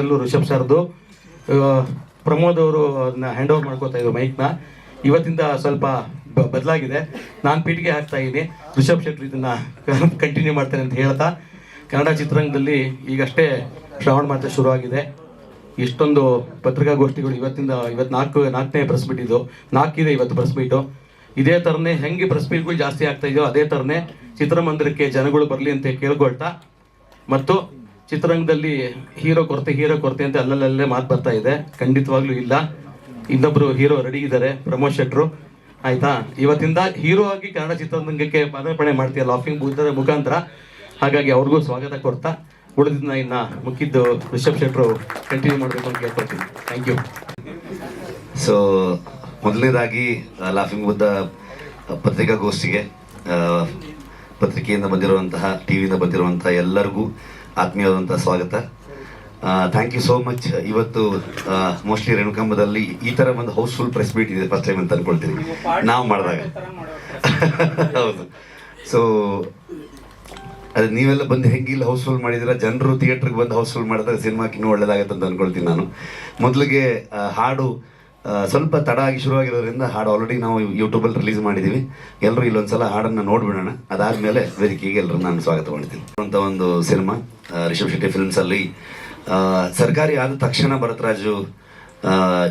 ರಿಷಬ್ ಸರ್ದು. ಪ್ರಮೋದ್ ಅವರು ಅದನ್ನ ಹ್ಯಾಂಡ್ ಓವರ್ ಮಾಡ್ಕೋತಾ ಇದ್ರು ಮೈಕ್ನ ಇವತ್ತಿಂದ ಸ್ವಲ್ಪ ಬದಲಾಗಿದೆ. ನಾನು ಪೀಠಿಗೆ ಹಾಕ್ತಾ ಇದ್ದೀನಿ. ರಿಷಬ್ ಶೆಟ್ಟಿ ಇದನ್ನ ಕಂಟಿನ್ಯೂ ಮಾಡ್ತೇನೆ ಅಂತ ಹೇಳ್ತಾ. ಕನ್ನಡ ಚಿತ್ರರಂಗದಲ್ಲಿ ಈಗಷ್ಟೇ ಶ್ರಾವಣ ಶುರು ಶುರುವಾಗಿದೆ. ಇಷ್ಟೊಂದು ಪತ್ರಿಕಾಗೋಷ್ಠಿಗಳು ಇವತ್ತಿಂದ ಇವತ್ತು ನಾಲ್ಕು ನಾಲ್ಕನೇ ಪ್ರೆಸ್ ಮೀಟ್ ಇದು. ನಾಲ್ಕಿದೆ ಇವತ್ತು ಪ್ರೆಸ್ ಮೀಟು ಇದೇ ಥರನೇ ಹೆಂಗೆ ಪ್ರೆಸ್ ಮೀಟ್ಗಳು ಜಾಸ್ತಿ ಆಗ್ತಾ ಇದೆಯೋ ಅದೇ ಥರನೇ ಚಿತ್ರಮಂದಿರಕ್ಕೆ ಜನಗಳು ಬರಲಿ ಅಂತ ಕೇಳ್ಕೊಳ್ತಾ. ಮತ್ತು ಚಿತ್ರರಂಗದಲ್ಲಿ ಹೀರೋ ಕೊರತೆ ಹೀರೋ ಕೊರತೆ ಅಂತ ಅಲ್ಲಲ್ಲೇ ಮಾತು ಬರ್ತಾ ಇದೆ. ಖಂಡಿತವಾಗ್ಲೂ ಇಲ್ಲ. ಇನ್ನೊಬ್ರು ಹೀರೋ ರೆಡಿ ಇದ್ದಾರೆ, ಪ್ರಮೋದ್ ಶೆಟ್ರು. ಆಯ್ತಾ? ಇವತ್ತಿಂದ ಹೀರೋ ಆಗಿ ಕನ್ನಡ ಚಿತ್ರರಂಗಕ್ಕೆ ಪದಾರ್ಪಣೆ ಮಾಡ್ತೀಯ ಲಾಫಿಂಗ್ ಬುದ್ಧರ ಮುಖಾಂತರ. ಹಾಗಾಗಿ ಅವ್ರಿಗೂ ಸ್ವಾಗತ ಕೊಡ್ತಾ ಉಳಿದಿದ್ದನ್ನ ಇನ್ನ ಮುಖ್ಯದ್ದು ರಿಷಬ್ ಶೆಟ್ರು ಕಂಟಿನ್ಯೂ ಮಾಡಬೇಕು ಅಂತ ಕೇಳ್ಕೊಳ್ತೀನಿ. ಥ್ಯಾಂಕ್ ಯು ಸೊ ಮೊದಲನೇದಾಗಿ ಲಾಫಿಂಗ್ ಬುದ್ಧ ಪತ್ರಿಕಾಗೋಷ್ಠಿಗೆ ಪತ್ರಿಕೆಯಿಂದ ಬಂದಿರುವಂತಹ ಟಿ ವಿಯಿಂದ ಬಂದಿರುವಂತಹ ಎಲ್ಲರಿಗೂ ಆತ್ಮೀಯವಾದಂತಹ ಸ್ವಾಗತ. ಥ್ಯಾಂಕ್ ಯು ಸೋ ಮಚ್ ಇವತ್ತು ಮೋಸ್ಟ್ಲಿ ರೇಣುಕಂಬದಲ್ಲಿ ಈ ಥರ ಒಂದು ಹೌಸ್ಫುಲ್ ಪ್ರೆಸ್ ಮೀಟ್ ಇದೆ ಫಸ್ಟ್ ಟೈಮ್ ಅಂತ ಅನ್ಕೊಳ್ತೀನಿ. ನಾವು ಮಾಡಿದಾಗ. ಹೌದು. ಸೊ ಅದು ನೀವೆಲ್ಲ ಬಂದು ಹೆಂಗಿಲ್ಲ ಹೌಸ್ಫುಲ್ ಮಾಡಿದಿರ? ಜನರು ಥಿಯೇಟ್ರಿಗೆ ಬಂದು ಹೌಸ್ಫುಲ್ ಮಾಡಿದಾಗ ಸಿನಿಮಾಕ್ಕೆ ಇನ್ನೂ ಒಳ್ಳೇದಾಗತ್ತೆ ಅಂತ ಅನ್ಕೊಳ್ತೀನಿ ನಾನು. ಮೊದಲಿಗೆ ಹಾಡು ಸ್ವಲ್ಪ ತಡ ಆಗಿ ಶುರುವಾಗಿರೋದ್ರಿಂದ ಹಾಡು ಆಲ್ರೆಡಿ ನಾವು ಯೂಟ್ಯೂಬಲ್ಲಿ ರಿಲೀಸ್ ಮಾಡಿದ್ದೀವಿ ಎಲ್ಲರೂ ಇಲ್ಲೊಂದ್ಸಲ ಹಾಡನ್ನು ನೋಡ್ಬಿಡೋಣ. ಅದಾದಮೇಲೆ ವೇದಿಕೆಗೆ ಎಲ್ಲರೂ ನಾನು ಸ್ವಾಗತ ಮಾಡ್ತೀನಿ. ಅಂತ ಒಂದು ಸಿನಿಮಾ ರಿಷಬ್ ಶೆಟ್ಟಿ ಫಿಲ್ಮ್ಸಲ್ಲಿ ಸರ್ಕಾರಿ ಆದ ತಕ್ಷಣ ಭರತರಾಜು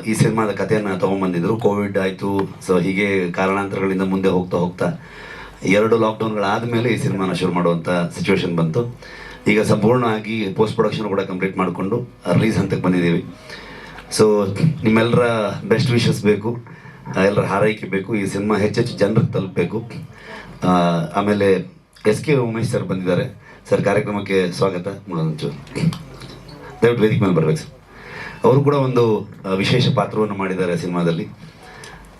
ಈ ಸಿನಿಮಾದ ಕಥೆಯನ್ನು ತೊಗೊಂಬಂದಿದ್ರು. ಕೋವಿಡ್ ಆಯಿತು, ಸೊ ಹೀಗೆ ಕಾರಣಾಂತರಗಳಿಂದ ಮುಂದೆ ಹೋಗ್ತಾ ಹೋಗ್ತಾ ಎರಡು ಲಾಕ್ಡೌನ್ಗಳಾದಮೇಲೆ ಈ ಸಿನಿಮಾನ ಶುರು ಮಾಡುವಂಥ ಸಿಚುವೇಶನ್ ಬಂತು. ಈಗ ಸಂಪೂರ್ಣವಾಗಿ ಪೋಸ್ಟ್ ಪ್ರೊಡಕ್ಷನ್ ಕೂಡ ಕಂಪ್ಲೀಟ್ ಮಾಡಿಕೊಂಡು ರಿಲೀಸ್ ಹಂತಕ್ಕೆ ಬಂದಿದ್ದೀವಿ. ಸೊ ನಿಮ್ಮೆಲ್ಲರ ಬೆಸ್ಟ್ ವಿಶಸ್ ಬೇಕು. ಎಲ್ಲರ ಹಾರೈಕೆ ಬೇಕು. ಈ ಸಿನಿಮಾ ಹೆಚ್ಚೆಚ್ಚು ಜನರಿಗೆ ತಲುಪಬೇಕು. ಆಮೇಲೆ ಎಸ್ ಕೆ ಉಮೇಶ್ ಸರ್ ಬಂದಿದ್ದಾರೆ. ಸರ್, ಕಾರ್ಯಕ್ರಮಕ್ಕೆ ಸ್ವಾಗತ. ಒಂಚೂರು ದಯವಿಟ್ಟು ವೇದಿಕೆ ಮೇಲೆ ಬರಬೇಕು, ಸರ್. ಅವರು ಕೂಡ ಒಂದು ವಿಶೇಷ ಪಾತ್ರವನ್ನು ಮಾಡಿದ್ದಾರೆ ಸಿನಿಮಾದಲ್ಲಿ.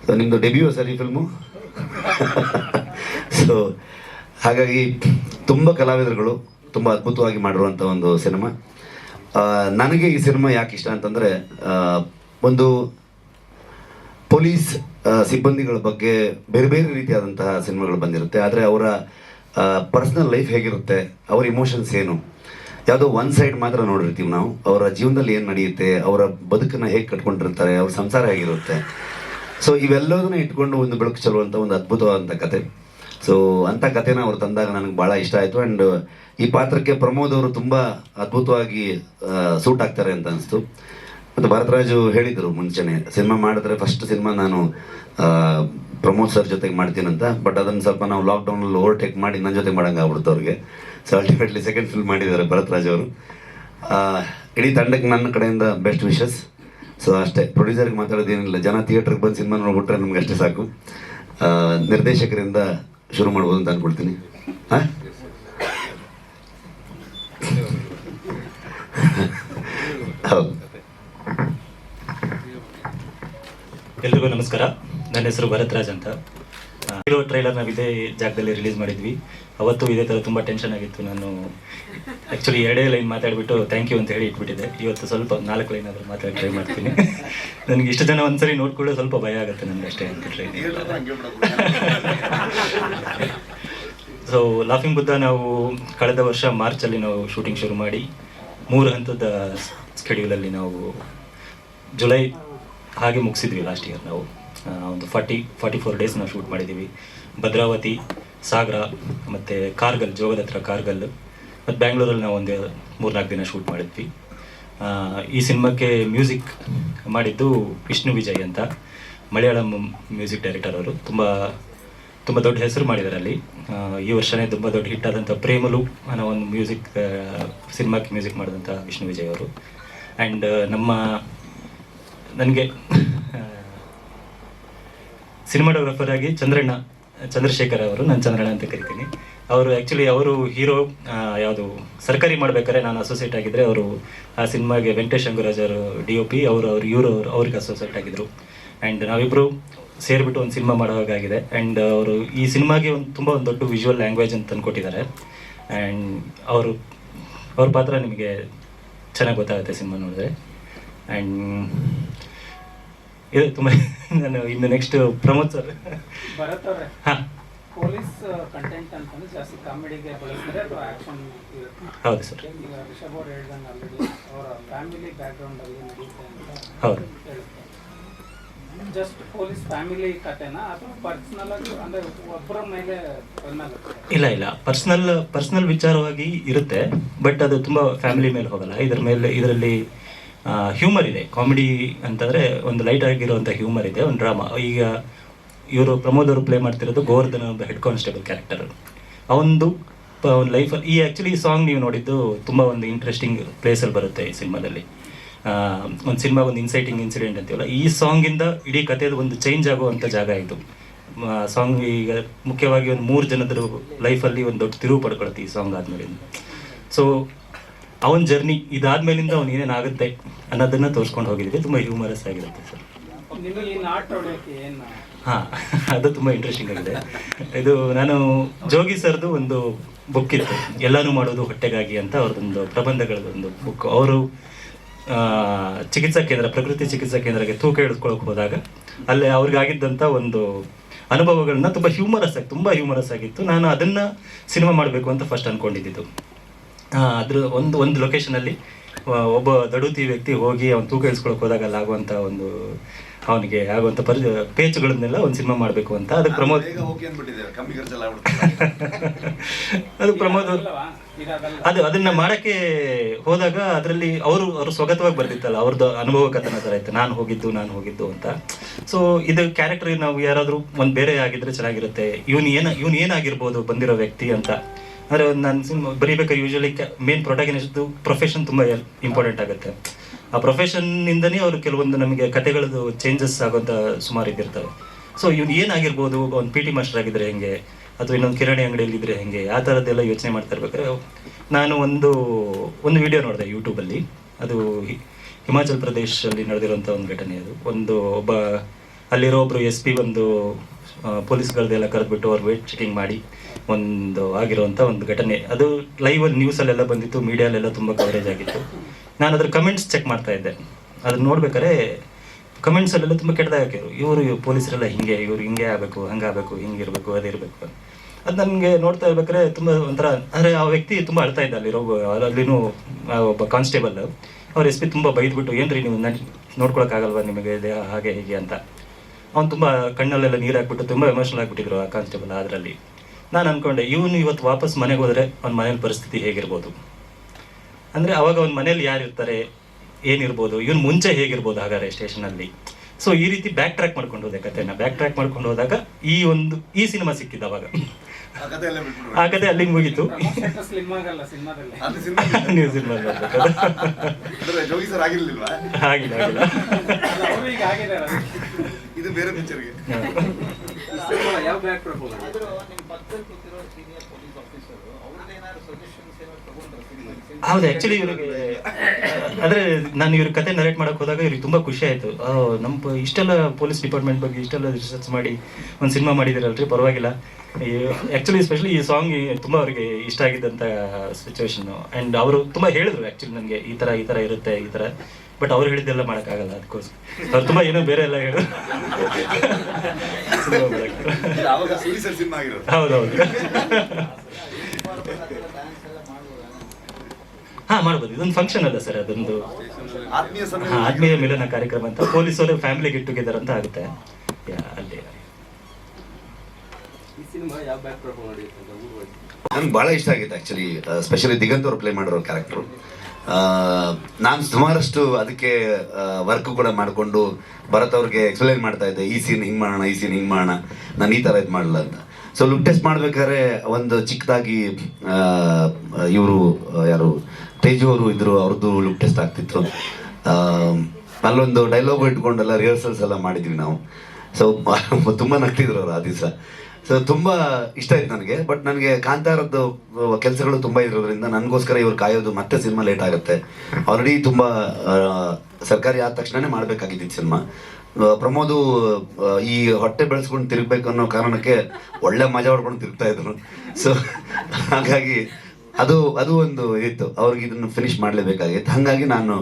ಸೊ ನಿಮ್ಮದು ಡೆಬ್ಯೂ ಸರ್ ಈ ಫಿಲ್ಮು ಸೊ ಹಾಗಾಗಿ ತುಂಬ ಕಲಾವಿದರುಗಳು ತುಂಬ ಅದ್ಭುತವಾಗಿ ಮಾಡಿರುವಂಥ ಒಂದು ಸಿನಿಮಾ. ನನಗೆ ಈ ಸಿನಿಮಾ ಯಾಕೆ ಇಷ್ಟ ಅಂತಂದರೆ ಒಂದು ಪೊಲೀಸ್ ಸಿಬ್ಬಂದಿಗಳ ಬಗ್ಗೆ ಬೇರೆ ಬೇರೆ ರೀತಿಯಾದಂತಹ ಸಿನಿಮಾಗಳು ಬಂದಿರುತ್ತೆ. ಆದರೆ ಅವರ ಪರ್ಸನಲ್ ಲೈಫ್ ಹೇಗಿರುತ್ತೆ, ಅವರ ಇಮೋಷನ್ಸ್ ಏನು, ಯಾವುದೋ ಒನ್ ಸೈಡ್ ಮಾತ್ರ ನೋಡಿರ್ತೀವಿ ನಾವು. ಅವರ ಜೀವನದಲ್ಲಿ ಏನು ನಡೆಯುತ್ತೆ, ಅವರ ಬದುಕನ್ನು ಹೇಗೆ ಕಟ್ಕೊಂಡಿರ್ತಾರೆ, ಅವ್ರ ಸಂಸಾರ ಹೇಗಿರುತ್ತೆ. ಸೊ ಇವೆಲ್ಲದನ್ನ ಇಟ್ಕೊಂಡು ಒಂದು ಬೆಳಕು ಚೆಲ್ಲುವಂಥ ಒಂದು ಅದ್ಭುತವಾದಂಥ ಕತೆ. ಸೊ ಅಂಥ ಕಥೆನ ಅವ್ರು ತಂದಾಗ ನನಗೆ ಭಾಳ ಇಷ್ಟ ಆಯಿತು. ಆ್ಯಂಡ್ ಈ ಪಾತ್ರಕ್ಕೆ ಪ್ರಮೋದ್ ಅವರು ತುಂಬ ಅದ್ಭುತವಾಗಿ ಸೂಟ್ ಆಗ್ತಾರೆ ಅಂತ ಅನಿಸ್ತು. ಮತ್ತು ಭರತರಾಜು ಹೇಳಿದರು ಮುಂಚೆನೆ, ಸಿನಿಮಾ ಮಾಡಿದ್ರೆ ಫಸ್ಟ್ ಸಿನಿಮಾ ನಾನು ಪ್ರಮೋದ್ ಸರ್ ಜೊತೆಗೆ ಮಾಡ್ತೀನಂತ ಬಟ್ ಅದನ್ನು ಸ್ವಲ್ಪ ನಾವು ಲಾಕ್ಡೌನಲ್ಲಿ ಓವರ್ಟೇಕ್ ಮಾಡಿ ನನ್ನ ಜೊತೆ ಮಾಡೋಂಗೆ ಆಗ್ಬಿಡ್ತು ಅವ್ರಿಗೆ. ಸೊ ಅಲ್ಟಿಮೇಟ್ಲಿ ಸೆಕೆಂಡ್ ಫಿಲ್ಮ್ ಮಾಡಿದ್ದಾರೆ ಭರತರಾಜ್ ಅವರು. ಇಡೀ ತಂಡಕ್ಕೆ ನನ್ನ ಕಡೆಯಿಂದ ಬೆಸ್ಟ್ ವಿಶಸ್ ಸೊ ಅಷ್ಟೇ ಪ್ರೊಡ್ಯೂಸರ್ಗೆ ಮಾತಾಡೋದೇನಿಲ್ಲ ಜನ ಥಿಯೇಟ್ರಿಗೆ ಬಂದು ಸಿನಿಮಾ ನೋಡ್ಬಿಟ್ರೆ ನಮ್ಗೆ ಅಷ್ಟೇ ಸಾಕು ನಿರ್ದೇಶಕರಿಂದ ಶುರು ಮಾಡ್ಬೋದು ಅಂತ ಅಂದ್ಕೊಳ್ತೀನಿ ಹಾಂ ಎಲ್ರಿಗೂ ನಮಸ್ಕಾರ. ನನ್ನ ಹೆಸರು ಭರತ್ರಾಜ್ ಅಂತ. ಹೀರೋ ಟ್ರೈಲರ್ ನಾವು ಇದೇ ಜಾಗದಲ್ಲಿ ರಿಲೀಸ್ ಮಾಡಿದ್ವಿ. ಅವತ್ತು ಇದೇ ಥರ ತುಂಬ ಟೆನ್ಷನ್ ಆಗಿತ್ತು. ನಾನು ಆ್ಯಕ್ಚುಲಿ ಎರಡೇ ಲೈನ್ ಮಾತಾಡ್ಬಿಟ್ಟು ಥ್ಯಾಂಕ್ ಯು ಅಂತ ಹೇಳಿ ಇಟ್ಬಿಟ್ಟಿದ್ದೆ. ಇವತ್ತು ಸ್ವಲ್ಪ ನಾಲ್ಕು ಲೈನ್ ಆದರೂ ಮಾತಾಡಿ ಟ್ರೈ ಮಾಡ್ತೀನಿ. ನನಗೆ ಇಷ್ಟು ಜನ ಒಂದ್ಸರಿ ನೋಡ್ಕೊಳ್ಳೋ ಸ್ವಲ್ಪ ಭಯ ಆಗುತ್ತೆ ನನಗೆ ಅಷ್ಟೇ ಅಂದ್ಬಿಟ್ರೆ ಸೊ ಲಾಫಿಂಗ್ ಬುದ್ಧ ನಾವು ಕಳೆದ ವರ್ಷ ಮಾರ್ಚಲ್ಲಿ ನಾವು ಶೂಟಿಂಗ್ ಶುರು ಮಾಡಿ ಮೂರು ಹಂತದ ಸ್ಕೆಡ್ಯೂಲಲ್ಲಿ ನಾವು ಜುಲೈ ಹಾಗೆ ಮುಗಿಸಿದ್ವಿ ಲಾಸ್ಟ್ ಇಯರ್ ನಾವು. ಒಂದು ಫಾರ್ಟಿ ಫಾರ್ಟಿ ಫೋರ್ ಡೇಸ್ ನಾವು ಶೂಟ್ ಮಾಡಿದ್ದೀವಿ. ಭದ್ರಾವತಿ, ಸಾಗರ ಮತ್ತು ಕಾರ್ಗಲ್ ಜೋಗದ ಹತ್ರ ಕಾರ್ಗಲ್ ಮತ್ತು ಬ್ಯಾಂಗ್ಳೂರಲ್ಲಿ ನಾವು ಒಂದು ಮೂರ್ನಾಲ್ಕು ದಿನ ಶೂಟ್ ಮಾಡಿದ್ವಿ. ಈ ಸಿನಿಮಾಕ್ಕೆ ಮ್ಯೂಸಿಕ್ ಮಾಡಿದ್ದು ವಿಷ್ಣು ವಿಜಯ್ ಅಂತ. ಮಲಯಾಳಂ ಮ್ಯೂಸಿಕ್ ಡೈರೆಕ್ಟರ್ ಅವರು. ತುಂಬ ತುಂಬ ದೊಡ್ಡ ಹೆಸರು ಮಾಡಿದ್ದಾರೆ ಅಲ್ಲಿ. ಈ ವರ್ಷನೇ ತುಂಬ ದೊಡ್ಡ ಹಿಟ್ ಆದಂಥ ಪ್ರೇಮಲು ಅನ್ನೋ ಒಂದು ಮ್ಯೂಸಿಕ್ ಸಿನಿಮಾಕ್ಕೆ ಮ್ಯೂಸಿಕ್ ಮಾಡಿದಂಥ ವಿಷ್ಣು ವಿಜಯ್ ಅವರು. ಆ್ಯಂಡ್ ನಮ್ಮ, ನನಗೆ ಸಿನಿಮಾಟೋಗ್ರಫರ್ ಆಗಿ ಚಂದ್ರಣ್ಣ, ಚಂದ್ರಶೇಖರ್ ಅವರು, ನಾನು ಚಂದ್ರಣ್ಣ ಅಂತ ಕರಿತೀನಿ. ಅವರು ಆ್ಯಕ್ಚುಲಿ ಅವರು ಹೀರೋ ಯಾವುದು ಸರ್ಕಾರಿ ಮಾಡ್ಬೇಕಾದ್ರೆ ನಾನು ಅಸೋಸಿಯೇಟ್ ಆಗಿದ್ದರೆ ಅವರು ಆ ಸಿನಿಮಾಗೆ ವೆಂಕಟೇಶ್ ಅಂಗುರಾಜ್ ಅವರು ಡಿ ಒ ಪಿ ಅವರು ಅವರು, ಇವರು ಅವರು, ಅವ್ರಿಗೆ ಅಸೋಸಿಯೇಟ್ ಆಗಿದ್ದರು ಆ್ಯಂಡ್ ನಾವಿಬ್ಬರು ಸೇರಿಬಿಟ್ಟು ಒಂದು ಸಿನಿಮಾ ಮಾಡೋ ಹಾಗಾಗಿದೆ ಆ್ಯಂಡ್ ಅವರು ಈ ಸಿನಿಮಾಗೆ ಒಂದು ತುಂಬ ಒಂದು ದೊಡ್ಡ ವಿಜುವಲ್ ಲ್ಯಾಂಗ್ವೇಜ್ ಅಂತ ತಂದುಕೊಟ್ಟಿದ್ದಾರೆ ಆ್ಯಂಡ್ ಅವರು ಅವ್ರ ಪಾತ್ರ ನಿಮಗೆ ಚೆನ್ನಾಗಿ ಗೊತ್ತಾಗುತ್ತೆ ಸಿನಿಮಾ ನೋಡಿದ್ರೆ. ಆ್ಯಂಡ್ ಇದು ತುಂಬ ನಾನು ಇನ್ನು ನೆಕ್ಸ್ಟ್ ಪ್ರಮೋದ್ ಸರ್. ಹಾಂ. ಪೊಲೀಸ್ ಕಂಟೆಂಟ್ ಅಂತಂದ್ರೆ ಜಾಸ್ತಿ ಕಾಮಿಡಿಗೆ ಬಳಸ್ತಾರೆ ಅಥವಾ ಆಕ್ಷನ್ ಹೌದು ಸರ್. ಈಗ ರಿಷಬ್ ಅವ್ರು ಹೇಳ್ದಂಗೆ ಆಲ್ರೆಡಿ ಅವರ ಫ್ಯಾಮಿಲಿ ಬ್ಯಾಕ್ಗ್ರೌಂಡ್ ಅಲ್ಲಿ ನಡೆಯುತ್ತೆ ಅಂತ ಹೌದು. ಇಲ್ಲ ಇಲ್ಲ. ಪರ್ಸನಲ್ ಪರ್ಸನಲ್ ವಿಚಾರವಾಗಿ ಇರುತ್ತೆ ಬಟ್ ಅದು ತುಂಬ ಫ್ಯಾಮಿಲಿ ಮೇಲೆ ಹೋಗಲ್ಲ. ಇದರ ಮೇಲೆ, ಇದರಲ್ಲಿ ಹ್ಯೂಮರ್ ಇದೆ. ಕಾಮಿಡಿ ಅಂತಂದರೆ ಒಂದು ಲೈಟ್ ಆಗಿರುವಂಥ ಹ್ಯೂಮರ್ ಇದೆ, ಒಂದು ಡ್ರಾಮಾ ಈಗ ಇವರು ಪ್ರಮೋದ್ ಅವರು ಪ್ಲೇ ಮಾಡ್ತಿರೋದು ಗೋವರ್ಧನ ಒಬ್ಬ ಹೆಡ್ ಕಾನ್ಸ್ಟೇಬಲ್ ಕ್ಯಾರೆಕ್ಟರ್ ಅವನದು ಒಂದು ಲೈಫಲ್ಲಿ ಈ ಆ್ಯಕ್ಚುಲಿ ಈ ಸಾಂಗ್ ನೀವು ನೋಡಿದ್ದು ತುಂಬ ಒಂದು ಇಂಟ್ರೆಸ್ಟಿಂಗ್ ಪ್ಲೇಸಲ್ಲಿ ಬರುತ್ತೆ ಈ ಸಿನಿಮಾದಲ್ಲಿ. ಒಂದು ಸಿನಿಮಾ ಒಂದು ಇನ್ಸೈಟಿಂಗ್ ಇನ್ಸಿಡೆಂಟ್ ಅಂತೀವಲ್ಲ ಈ ಸಾಂಗಿಂದ ಇಡೀ ಕಥೆದು ಒಂದು ಚೇಂಜ್ ಆಗುವಂಥ ಜಾಗ ಇದು. ಸಾಂಗ್ ಈಗ ಮುಖ್ಯವಾಗಿ ಒಂದು ಮೂರು ಜನದ ಲೈಫಲ್ಲಿ ಒಂದು ದೊಡ್ಡ ತಿರುವು ಪಡ್ಕೊಳುತ್ತೆ ಈ ಸಾಂಗ್ ಆದ್ಮೇಲೆ ಸೊ ಅವನ ಜರ್ನಿ ಇದಾದ್ಮೇಲಿಂದ ಅವ್ನು ಏನೇನಾಗುತ್ತೆ ಅನ್ನೋದನ್ನ ತೋರಿಸ್ಕೊಂಡು ಹೋಗಿದ್ದೀವಿ ತುಂಬ ಹ್ಯೂಮರಸ್ ಆಗಿರುತ್ತೆ ಸರ್ ಹಾಂ ಅದು ತುಂಬ ಇಂಟ್ರೆಸ್ಟಿಂಗ್ ಆಗಿದೆ. ಇದು ನಾನು ಜೋಗಿ ಸರ್ದು ಒಂದು ಬುಕ್ ಇತ್ತು. ಎಲ್ಲಾನು ಮಾಡೋದು ಹೊಟ್ಟೆಗಾಗಿ ಅಂತ ಅವ್ರದ್ದೊಂದು ಪ್ರಬಂಧಗಳದೊಂದು ಬುಕ್ ಅವರು ಚಿಕಿತ್ಸಾ ಕೇಂದ್ರ, ಪ್ರಕೃತಿ ಚಿಕಿತ್ಸಾ ಕೇಂದ್ರಕ್ಕೆ ತೂಕ ಇಳಿಸ್ಕೊಳಕ್ಕೆ ಹೋದಾಗ ಅಲ್ಲಿ ಅವ್ರಿಗಾಗಿದ್ದಂಥ ಒಂದು ಅನುಭವಗಳನ್ನ ತುಂಬ ಹ್ಯೂಮರಸ್ ಆಗಿ, ತುಂಬ ಹ್ಯೂಮರಸ್ ಆಗಿತ್ತು. ನಾನು ಅದನ್ನ ಸಿನಿಮಾ ಮಾಡಬೇಕು ಅಂತ ಫಸ್ಟ್ ಅನ್ಕೊಂಡಿದ್ದು ಅದ್ರ ಒಂದು ಒಂದು ಲೊಕೇಶನಲ್ಲಿ ಒಬ್ಬ ದಡುತಿ ವ್ಯಕ್ತಿ ಹೋಗಿ ಅವ್ನು ತೂಕ ಇಳಿಸ್ಕೊಳಕ್ ಹೋದಾಗ ಆಗುವಂಥ ಒಂದು ಅವನಿಗೆ ಆಗುವಂಥ ಪರಿ ಪೇಚುಗಳನ್ನೆಲ್ಲ ಒಂದು ಸಿನಿಮಾ ಮಾಡಬೇಕು ಅಂತ ಅದಕ್ಕೆ ಪ್ರಮೋದ್ ಅದು ಪ್ರಮೋದ್ ಅದು ಅದನ್ನ ಮಾಡಕ್ಕೆ ಹೋದಾಗ ಅದರಲ್ಲಿ ಅವರು ಅವರು ಸ್ವಗತವಾಗಿ ಬರ್ತಿತ್ತಲ್ಲ ಅವ್ರದ್ದು ಅನುಭವ ಕಥನ ಥರ ಇತ್ತು ನಾನು ಹೋಗಿದ್ದು ನಾನು ಹೋಗಿದ್ದು ಅಂತ. ಸೊ ಇದು ಕ್ಯಾರೆಕ್ಟರ್ ನಾವು ಯಾರಾದರೂ ಒಂದು ಬೇರೆ ಆಗಿದ್ರೆ ಚೆನ್ನಾಗಿರುತ್ತೆ. ಇವನು ಏನ ಇವನು ಏನಾಗಿರ್ಬೋದು ಬಂದಿರೋ ವ್ಯಕ್ತಿ ಅಂತ. ಅಂದರೆ ಒಂದು ನಾನು ಸಿನಿಮಾ ಬರೀಬೇಕಾದ್ರೆ ಯೂಶಲಿ ಮೇನ್ ಪ್ರೊಟಾಗನಿಸ್ಟ್ ಪ್ರೊಫೆಷನ್ ತುಂಬ ಇಂಪಾರ್ಟೆಂಟ್ ಆಗುತ್ತೆ. ಆ ಪ್ರೊಫೆಷನ್ ಇಂದನೇ ಅವರು ಕೆಲವೊಂದು ನಮಗೆ ಕತೆಗಳದ್ದು ಚೇಂಜಸ್ ಆಗೋಂಥ ಸುಮಾರು ಇದ್ದಿರ್ತವೆ. ಸೊ ಇವ್ನು ಏನಾಗಿರ್ಬೋದು ಒಂದು ಪಿ ಟಿ ಮಾಸ್ಟರ್ ಆಗಿದ್ರೆ ಹೆಂಗೆ? ಅಥವಾ ಇನ್ನೊಂದು ಕಿರಾಣಿ ಅಂಗಡಿಯಲ್ಲಿ ಇದ್ರೆ ಹೆಂಗೆ? ಆ ಥರದ್ದೆಲ್ಲ ಯೋಚನೆ ಮಾಡ್ತಾ ಇರ್ಬೇಕಾದ್ರೆ, ನಾನು ಒಂದು ಒಂದು ವಿಡಿಯೋ ನೋಡಿದೆ ಯೂಟ್ಯೂಬಲ್ಲಿ ಅದು ಹಿಮಾಚಲ್ ಪ್ರದೇಶದಲ್ಲಿ ನಡೆದಿರುವಂಥ ಒಂದು ಘಟನೆ ಅದು. ಒಂದು ಒಬ್ಬ, ಅಲ್ಲಿರೋ ಒಬ್ಬರು ಎಸ್ ಪಿ ಒಂದು ಪೊಲೀಸ್ಗಳದ್ದೆಲ್ಲ ಕರೆದ್ಬಿಟ್ಟು ಅವ್ರು ವೇಟ್ ಚೆಕಿಂಗ್ ಮಾಡಿ ಒಂದು ಆಗಿರುವಂಥ ಒಂದು ಘಟನೆ. ಅದು ಲೈವ್ ನ್ಯೂಸಲ್ಲೆಲ್ಲ ಬಂದಿತ್ತು ಮೀಡಿಯಾಲೆಲ್ಲ ತುಂಬ ಕವರೇಜ್ ಆಗಿತ್ತು. ನಾನು ಅದ್ರ ಕಮೆಂಟ್ಸ್ ಚೆಕ್ ಮಾಡ್ತಾ ಇದ್ದೆ. ಅದನ್ನ ನೋಡ್ಬೇಕಾದ್ರೆ ಕಮೆಂಟ್ಸ್ ಅಲ್ಲೆಲ್ಲ ತುಂಬ ಕೆಟ್ಟದಾಗ ಹಾಕಿದ್ರು. ಇವರು ಪೊಲೀಸರೆಲ್ಲ ಹಿಂಗೆ, ಇವ್ರು ಹಿಂಗೆ ಆಗಬೇಕು ಹಂಗಾಗಬೇಕು ಹಿಂಗಿರ್ಬೇಕು ಅದಿರಬೇಕು ಅದು ನನಗೆ ನೋಡ್ತಾ ಇರ್ಬೇಕಾದ್ರೆ ತುಂಬ ಒಂಥರ, ಅಂದರೆ ಆ ವ್ಯಕ್ತಿ ತುಂಬ ಅಳ್ತಾ ಇದ್ದ ಅಲ್ಲಿರೋ ಅಲ್ಲಿನೂ ಒಬ್ಬ ಕಾನ್ಸ್ಟೇಬಲ್ ಅವ್ರ ಎಸ್ ಪಿ ತುಂಬ ಬೈದ್ಬಿಟ್ಟು, ಏನ್ರಿ ನೀವು ನಡ್ ನೋಡ್ಕೊಳಕ್ಕಾಗಲ್ವಾ ನಿಮಗೆ ಹಾಗೆ, ಹೀಗೆ ಅಂತ. ಅವ್ನು ತುಂಬ ಕಣ್ಣಲ್ಲೆಲ್ಲ ನೀರು ಹಾಕ್ಬಿಟ್ಟು ತುಂಬ ಎಮೋಷನಲ್ ಆಗಿಬಿಟ್ಟಿದ್ರು ಆ ಕಾನ್ಸ್ಟೇಬಲ್ ಅದರಲ್ಲಿ. ನಾನು ಅನ್ಕೊಂಡೆ, ಇವನು ಇವತ್ತು ವಾಪಸ್ ಮನೆಗೆ ಹೋದರೆ ಅವ್ನ ಮನೇಲಿ ಪರಿಸ್ಥಿತಿ ಹೇಗಿರ್ಬೋದು? ಅಂದ್ರೆ ಅವಾಗ ಅವ್ನ ಮನೇಲಿ ಯಾರು ಇರ್ತಾರೆ ಏನಿರ್ಬೋದು ಇವನ್ ಮುಂಚೆ ಹೇಗಿರ್ಬೋದು ಹಾಗಾದ್ರೆ ಸ್ಟೇಷನ್ ಅಲ್ಲಿ. ಸೊ ಈ ರೀತಿ ಬ್ಯಾಕ್ ಟ್ರ್ಯಾಕ್ ಮಾಡ್ಕೊಂಡು ಹೋದೆ ಕಥೆನ. ಬ್ಯಾಕ್ ಟ್ರ್ಯಾಕ್ ಮಾಡ್ಕೊಂಡು ಹೋದಾಗ ಈ ಒಂದು ಈ ಸಿನಿಮಾ ಸಿಕ್ಕಿದ್ದು ಅವಾಗ. ಆ ಕತೆ ಅಲ್ಲಿಗೆ ಮುಗೀತು. ನೀವು ಸಿನಿಮಾ ಆಗಿಲ್ಲ ಆಗಿಲ್ಲ ಅವರು ಈಗ ಆಗಿದ್ದಾರೆ ಇದು ಬೇರೆ ಪಿಕ್ಚರ್ಗೆ ಯಾವ ಬ್ಯಾಕ್ ಹೌದು ಆಕ್ಚುಲಿ ಇವ್ರಿಗೆ ಅಂದ್ರೆ ನಾನು ಇವ್ರ ಕತೆ ನರೇಟ್ ಮಾಡಕ್ ಹೋದಾಗ ಇವ್ರಿಗೆ ತುಂಬಾ ಖುಷಿ ಆಯ್ತು. ನಮ್ ನಮ್ಮ ಇಷ್ಟೆಲ್ಲ ಪೊಲೀಸ್ ಡಿಪಾರ್ಟ್ಮೆಂಟ್ ಬಗ್ಗೆ ಇಷ್ಟೆಲ್ಲ ರಿಸರ್ಚ್ ಮಾಡಿ ಒಂದು ಸಿನಿಮಾ ಮಾಡಿದಿರಲ್ರಿ ಪರವಾಗಿಲ್ಲ. ಆಕ್ಚುಲಿ ಸ್ಪೆಷಲಿ ಈ ಸಾಂಗ್ ತುಂಬಾ ಅವ್ರಿಗೆ ಇಷ್ಟ ಆಗಿದ್ದಂತ ಸಿಚುವೇಶನ್ ಅಂಡ್ ಅವರು ತುಂಬಾ ಹೇಳಿದ್ರು ಆಕ್ಚುಲಿ ನನಗೆ ಈ ತರ ಈ ತರ ಇರುತ್ತೆ ಈ ತರ. ಬಟ್ ಅವ್ರು ಹೇಳಿದ್ದೆಲ್ಲ ಮಾಡೋಕ್ಕಾಗಲ್ಲ ಅದಕ್ಕೋಸ್ಕರ ಅವ್ರು ತುಂಬಾ ಏನೋ ಬೇರೆ ಎಲ್ಲ ಹೇಳಿದ್ರು. ಹೌದೌದು. ಹಾ ಮಾಡ್ಬೋದು. ಇದೊಂದು ಫಂಕ್ಷನ್ ಅಲ್ಲ ಸರ್ ಅದೊಂದು ಆತ್ಮೀಯ ಹಾ, ಸಮ್ಮೇಳನ ಆತ್ಮೀಯ ಮಿಲನ ಕಾರ್ಯಕ್ರಮ ಅಂತ ಪೊಲೀಸ್ ಅವರು ಫ್ಯಾಮಿಲಿ ಗೆಟ್ ಟುಗೆದರ್ ಅಂತ ಆಗುತ್ತೆ. ಯಾ, ಅಲ್ಲಿ. ನನ್ಗೆ ಭಾಳ ಇಷ್ಟ ಆಗಿತ್ತು ಆಕ್ಚುಲಿ ಸ್ಪೆಷಲಿ ದಿಗಂತ್ ಅವರು ಪ್ಲೇ ಮಾಡಿರೋ ಕ್ಯಾರೆಕ್ಟ್ರು ನಾನು ಸುಮಾರಷ್ಟು ಅದಕ್ಕೆ ವರ್ಕ್ ಕೂಡ ಮಾಡಿಕೊಂಡು ಭರತ್ ಅವ್ರಿಗೆ ಎಕ್ಸ್ಪ್ಲೈನ್ ಮಾಡ್ತಾ ಇದ್ದೆ ಈ ಸೀನ್ ಹಿಂಗೆ ಮಾಡೋಣ ಈ ಸೀನ್ ಹಿಂಗೆ ಮಾಡೋಣ. ನಾನು ಈ ಥರ ಇದು ಮಾಡಲ್ಲ ಅಂತ. ಸೊ ಲುಕ್ ಟೆಸ್ಟ್ ಮಾಡ್ಬೇಕಾದ್ರೆ ಒಂದು ಚಿಕ್ಕದಾಗಿ ಇವರು ಯಾರು, ತೇಜು ಅವರು ಇದ್ರು, ಅವ್ರದ್ದು ಲುಕ್ ಟೆಸ್ಟ್ ಆಗ್ತಿತ್ತು. ಅಲ್ಲೊಂದು ಡೈಲಾಗ್ ಇಟ್ಕೊಂಡೆಲ್ಲ ರಿಹರ್ಸಲ್ಸ್ ಎಲ್ಲ ಮಾಡಿದ್ವಿ ನಾವು. ಸೊ ತುಂಬ ನಗ್ತಿದ್ರು ಅವರು ಆ ದಿವಸ. ಸೊ ತುಂಬಾ ಇಷ್ಟ ಆಯ್ತು ನನಗೆ. ಬಟ್ ನನಗೆ ಕಾಂತಾರದ್ದು ಕೆಲಸಗಳು ತುಂಬಾ ಇರೋದ್ರಿಂದ ನನಗೋಸ್ಕರ ಇವ್ರು ಕಾಯೋದು ಮತ್ತೆ ಸಿನಿಮಾ ಲೇಟ್ ಆಗುತ್ತೆ. ಆಲ್ರೆಡಿ ತುಂಬ ಸರ್ಕಾರಿ ಆದ ತಕ್ಷಣನೇ ಮಾಡಬೇಕಾಗಿದ್ದು ಸಿನಿಮಾ ಪ್ರಮೋದು ಈ ಹೊಟ್ಟೆ ಬೆಳೆಸ್ಕೊಂಡು ತಿರುಗ್ಬೇಕು ಅನ್ನೋ ಕಾರಣಕ್ಕೆ ಒಳ್ಳೆ ಮಜಾ ಹೊಡ್ಕೊಂಡು ತಿರುಗ್ತಾ ಇದ್ರು. ಸೊ ಹಾಗಾಗಿ ಅದು ಅದು ಒಂದು ಇತ್ತು. ಅವ್ರಿಗೆ ಇದನ್ನು ಫಿನಿಶ್ ಮಾಡಲೇಬೇಕಾಗಿತ್ತು. ಹಾಗಾಗಿ ನಾನು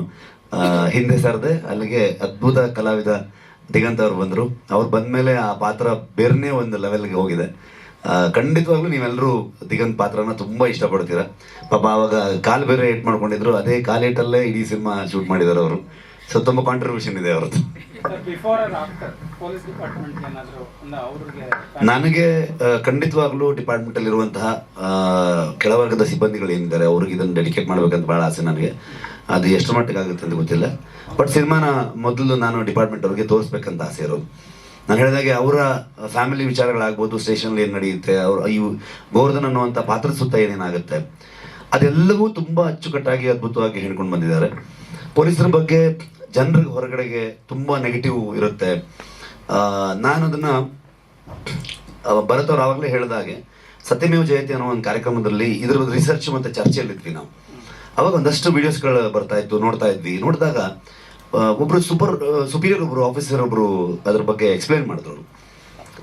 ಹಿಂದೆ ಸರ್ದೆ ಅಲ್ಲಿಗೆ ಅದ್ಭುತ ಕಲಾವಿದ ದಿಗಂತ ಅವ್ರು ಬಂದರು. ಅವ್ರು ಬಂದಮೇಲೆ ಆ ಪಾತ್ರ ಬೇರೆನೇ ಒಂದು ಲೆವೆಲ್ಗೆ ಹೋಗಿದೆ. ಖಂಡಿತವಾಗ್ಲೂ ನೀವೆಲ್ಲರೂ ದಿಗಂತ್ ಪಾತ್ರನ ತುಂಬಾ ಇಷ್ಟಪಡ್ತೀರಾ. ಪಾಪ ಅವಾಗ ಕಾಲು ಬೇರೆ ಏಟ್ ಮಾಡ್ಕೊಂಡಿದ್ರು. ಅದೇ ಕಾಲೇಟಲ್ಲೇ ಇಡೀ ಸಿನಿಮಾ ಶೂಟ್ ಮಾಡಿದ್ದಾರೆ ಅವರು. ಸೊ ತುಂಬಾ ಕಾಂಟ್ರಿಬ್ಯೂಷನ್ ಇದೆ ಅವ್ರದ್ದು. ನನಗೆ ಖಂಡಿತವಾಗ್ಲೂ ಡಿಪಾರ್ಟ್ಮೆಂಟ್ ಅಲ್ಲಿ ಇರುವಂತಹ ಕೆಳವರ್ಗದ ಸಿಬ್ಬಂದಿಗಳು ಏನಿದ್ದಾರೆ ಅವ್ರಿಗೆ ಇದನ್ನು ಡೆಡಿಕೇಟ್ ಮಾಡ್ಬೇಕಂತ ಬಹಳ ಆಸೆ ನನಗೆ. ಅದು ಎಷ್ಟು ಮಟ್ಟಿಗೆ ಆಗುತ್ತೆ ಅಂತ ಗೊತ್ತಿಲ್ಲ. ಬಟ್ ಸಿನಿಮಾನ ಮೊದಲು ನಾನು ಡಿಪಾರ್ಟ್ಮೆಂಟ್ ಅವ್ರಿಗೆ ತೋರಿಸ್ಬೇಕಂತ ಆಸೆ ಇರೋದು. ನಾನು ಹೇಳಿದಾಗೆ ಅವರ ಫ್ಯಾಮಿಲಿ ವಿಚಾರಗಳಾಗ್ಬೋದು ಸ್ಟೇಷನ್ ಏನು ನಡೆಯುತ್ತೆ ಅವ್ರ ಈ ಗೋವರ್ಧನ್ ಅನ್ನುವಂಥ ಪಾತ್ರದ ಸುತ್ತ ಏನೇನಾಗುತ್ತೆ. ಅದೆಲ್ಲವೂ ತುಂಬಾ ಅಚ್ಚುಕಟ್ಟಾಗಿ ಅದ್ಭುತವಾಗಿ ಹೇಳ್ಕೊಂಡು ಬಂದಿದ್ದಾರೆ. ಪೊಲೀಸರ ಬಗ್ಗೆ ಜನರಿಗೆ ಹೊರಗಡೆಗೆ ತುಂಬಾ ನೆಗೆಟಿವ್ ಇರುತ್ತೆ. ನಾನು ಅದನ್ನ ಆ, ಭರತ್ ಅವ್ರು ಆವಾಗಲೇ ಹೇಳಿದಾಗೆ ಸತ್ಯಮೇವ ಜಯತಿ ಅನ್ನೋ ಒಂದು ಕಾರ್ಯಕ್ರಮದಲ್ಲಿ ಇದ್ರ ರಿಸರ್ಚ್ ಮತ್ತೆ ಚರ್ಚೆಯಲ್ಲಿದ್ವಿ ನಾವು. ಅವಾಗ ಒಂದಷ್ಟು ವಿಡಿಯೋಸ್ಗಳು ಬರ್ತಾ ಇತ್ತು ನೋಡ್ತಾ ಇದ್ವಿ. ನೋಡಿದಾಗ ಒಬ್ರು ಸೂಪರ್ ಸುಪೀರಿಯರ್ ಒಬ್ರು ಆಫೀಸರ್ ಒಬ್ರು ಅದ್ರ ಬಗ್ಗೆ ಎಕ್ಸ್ಪ್ಲೈನ್ ಮಾಡಿದ್ರು.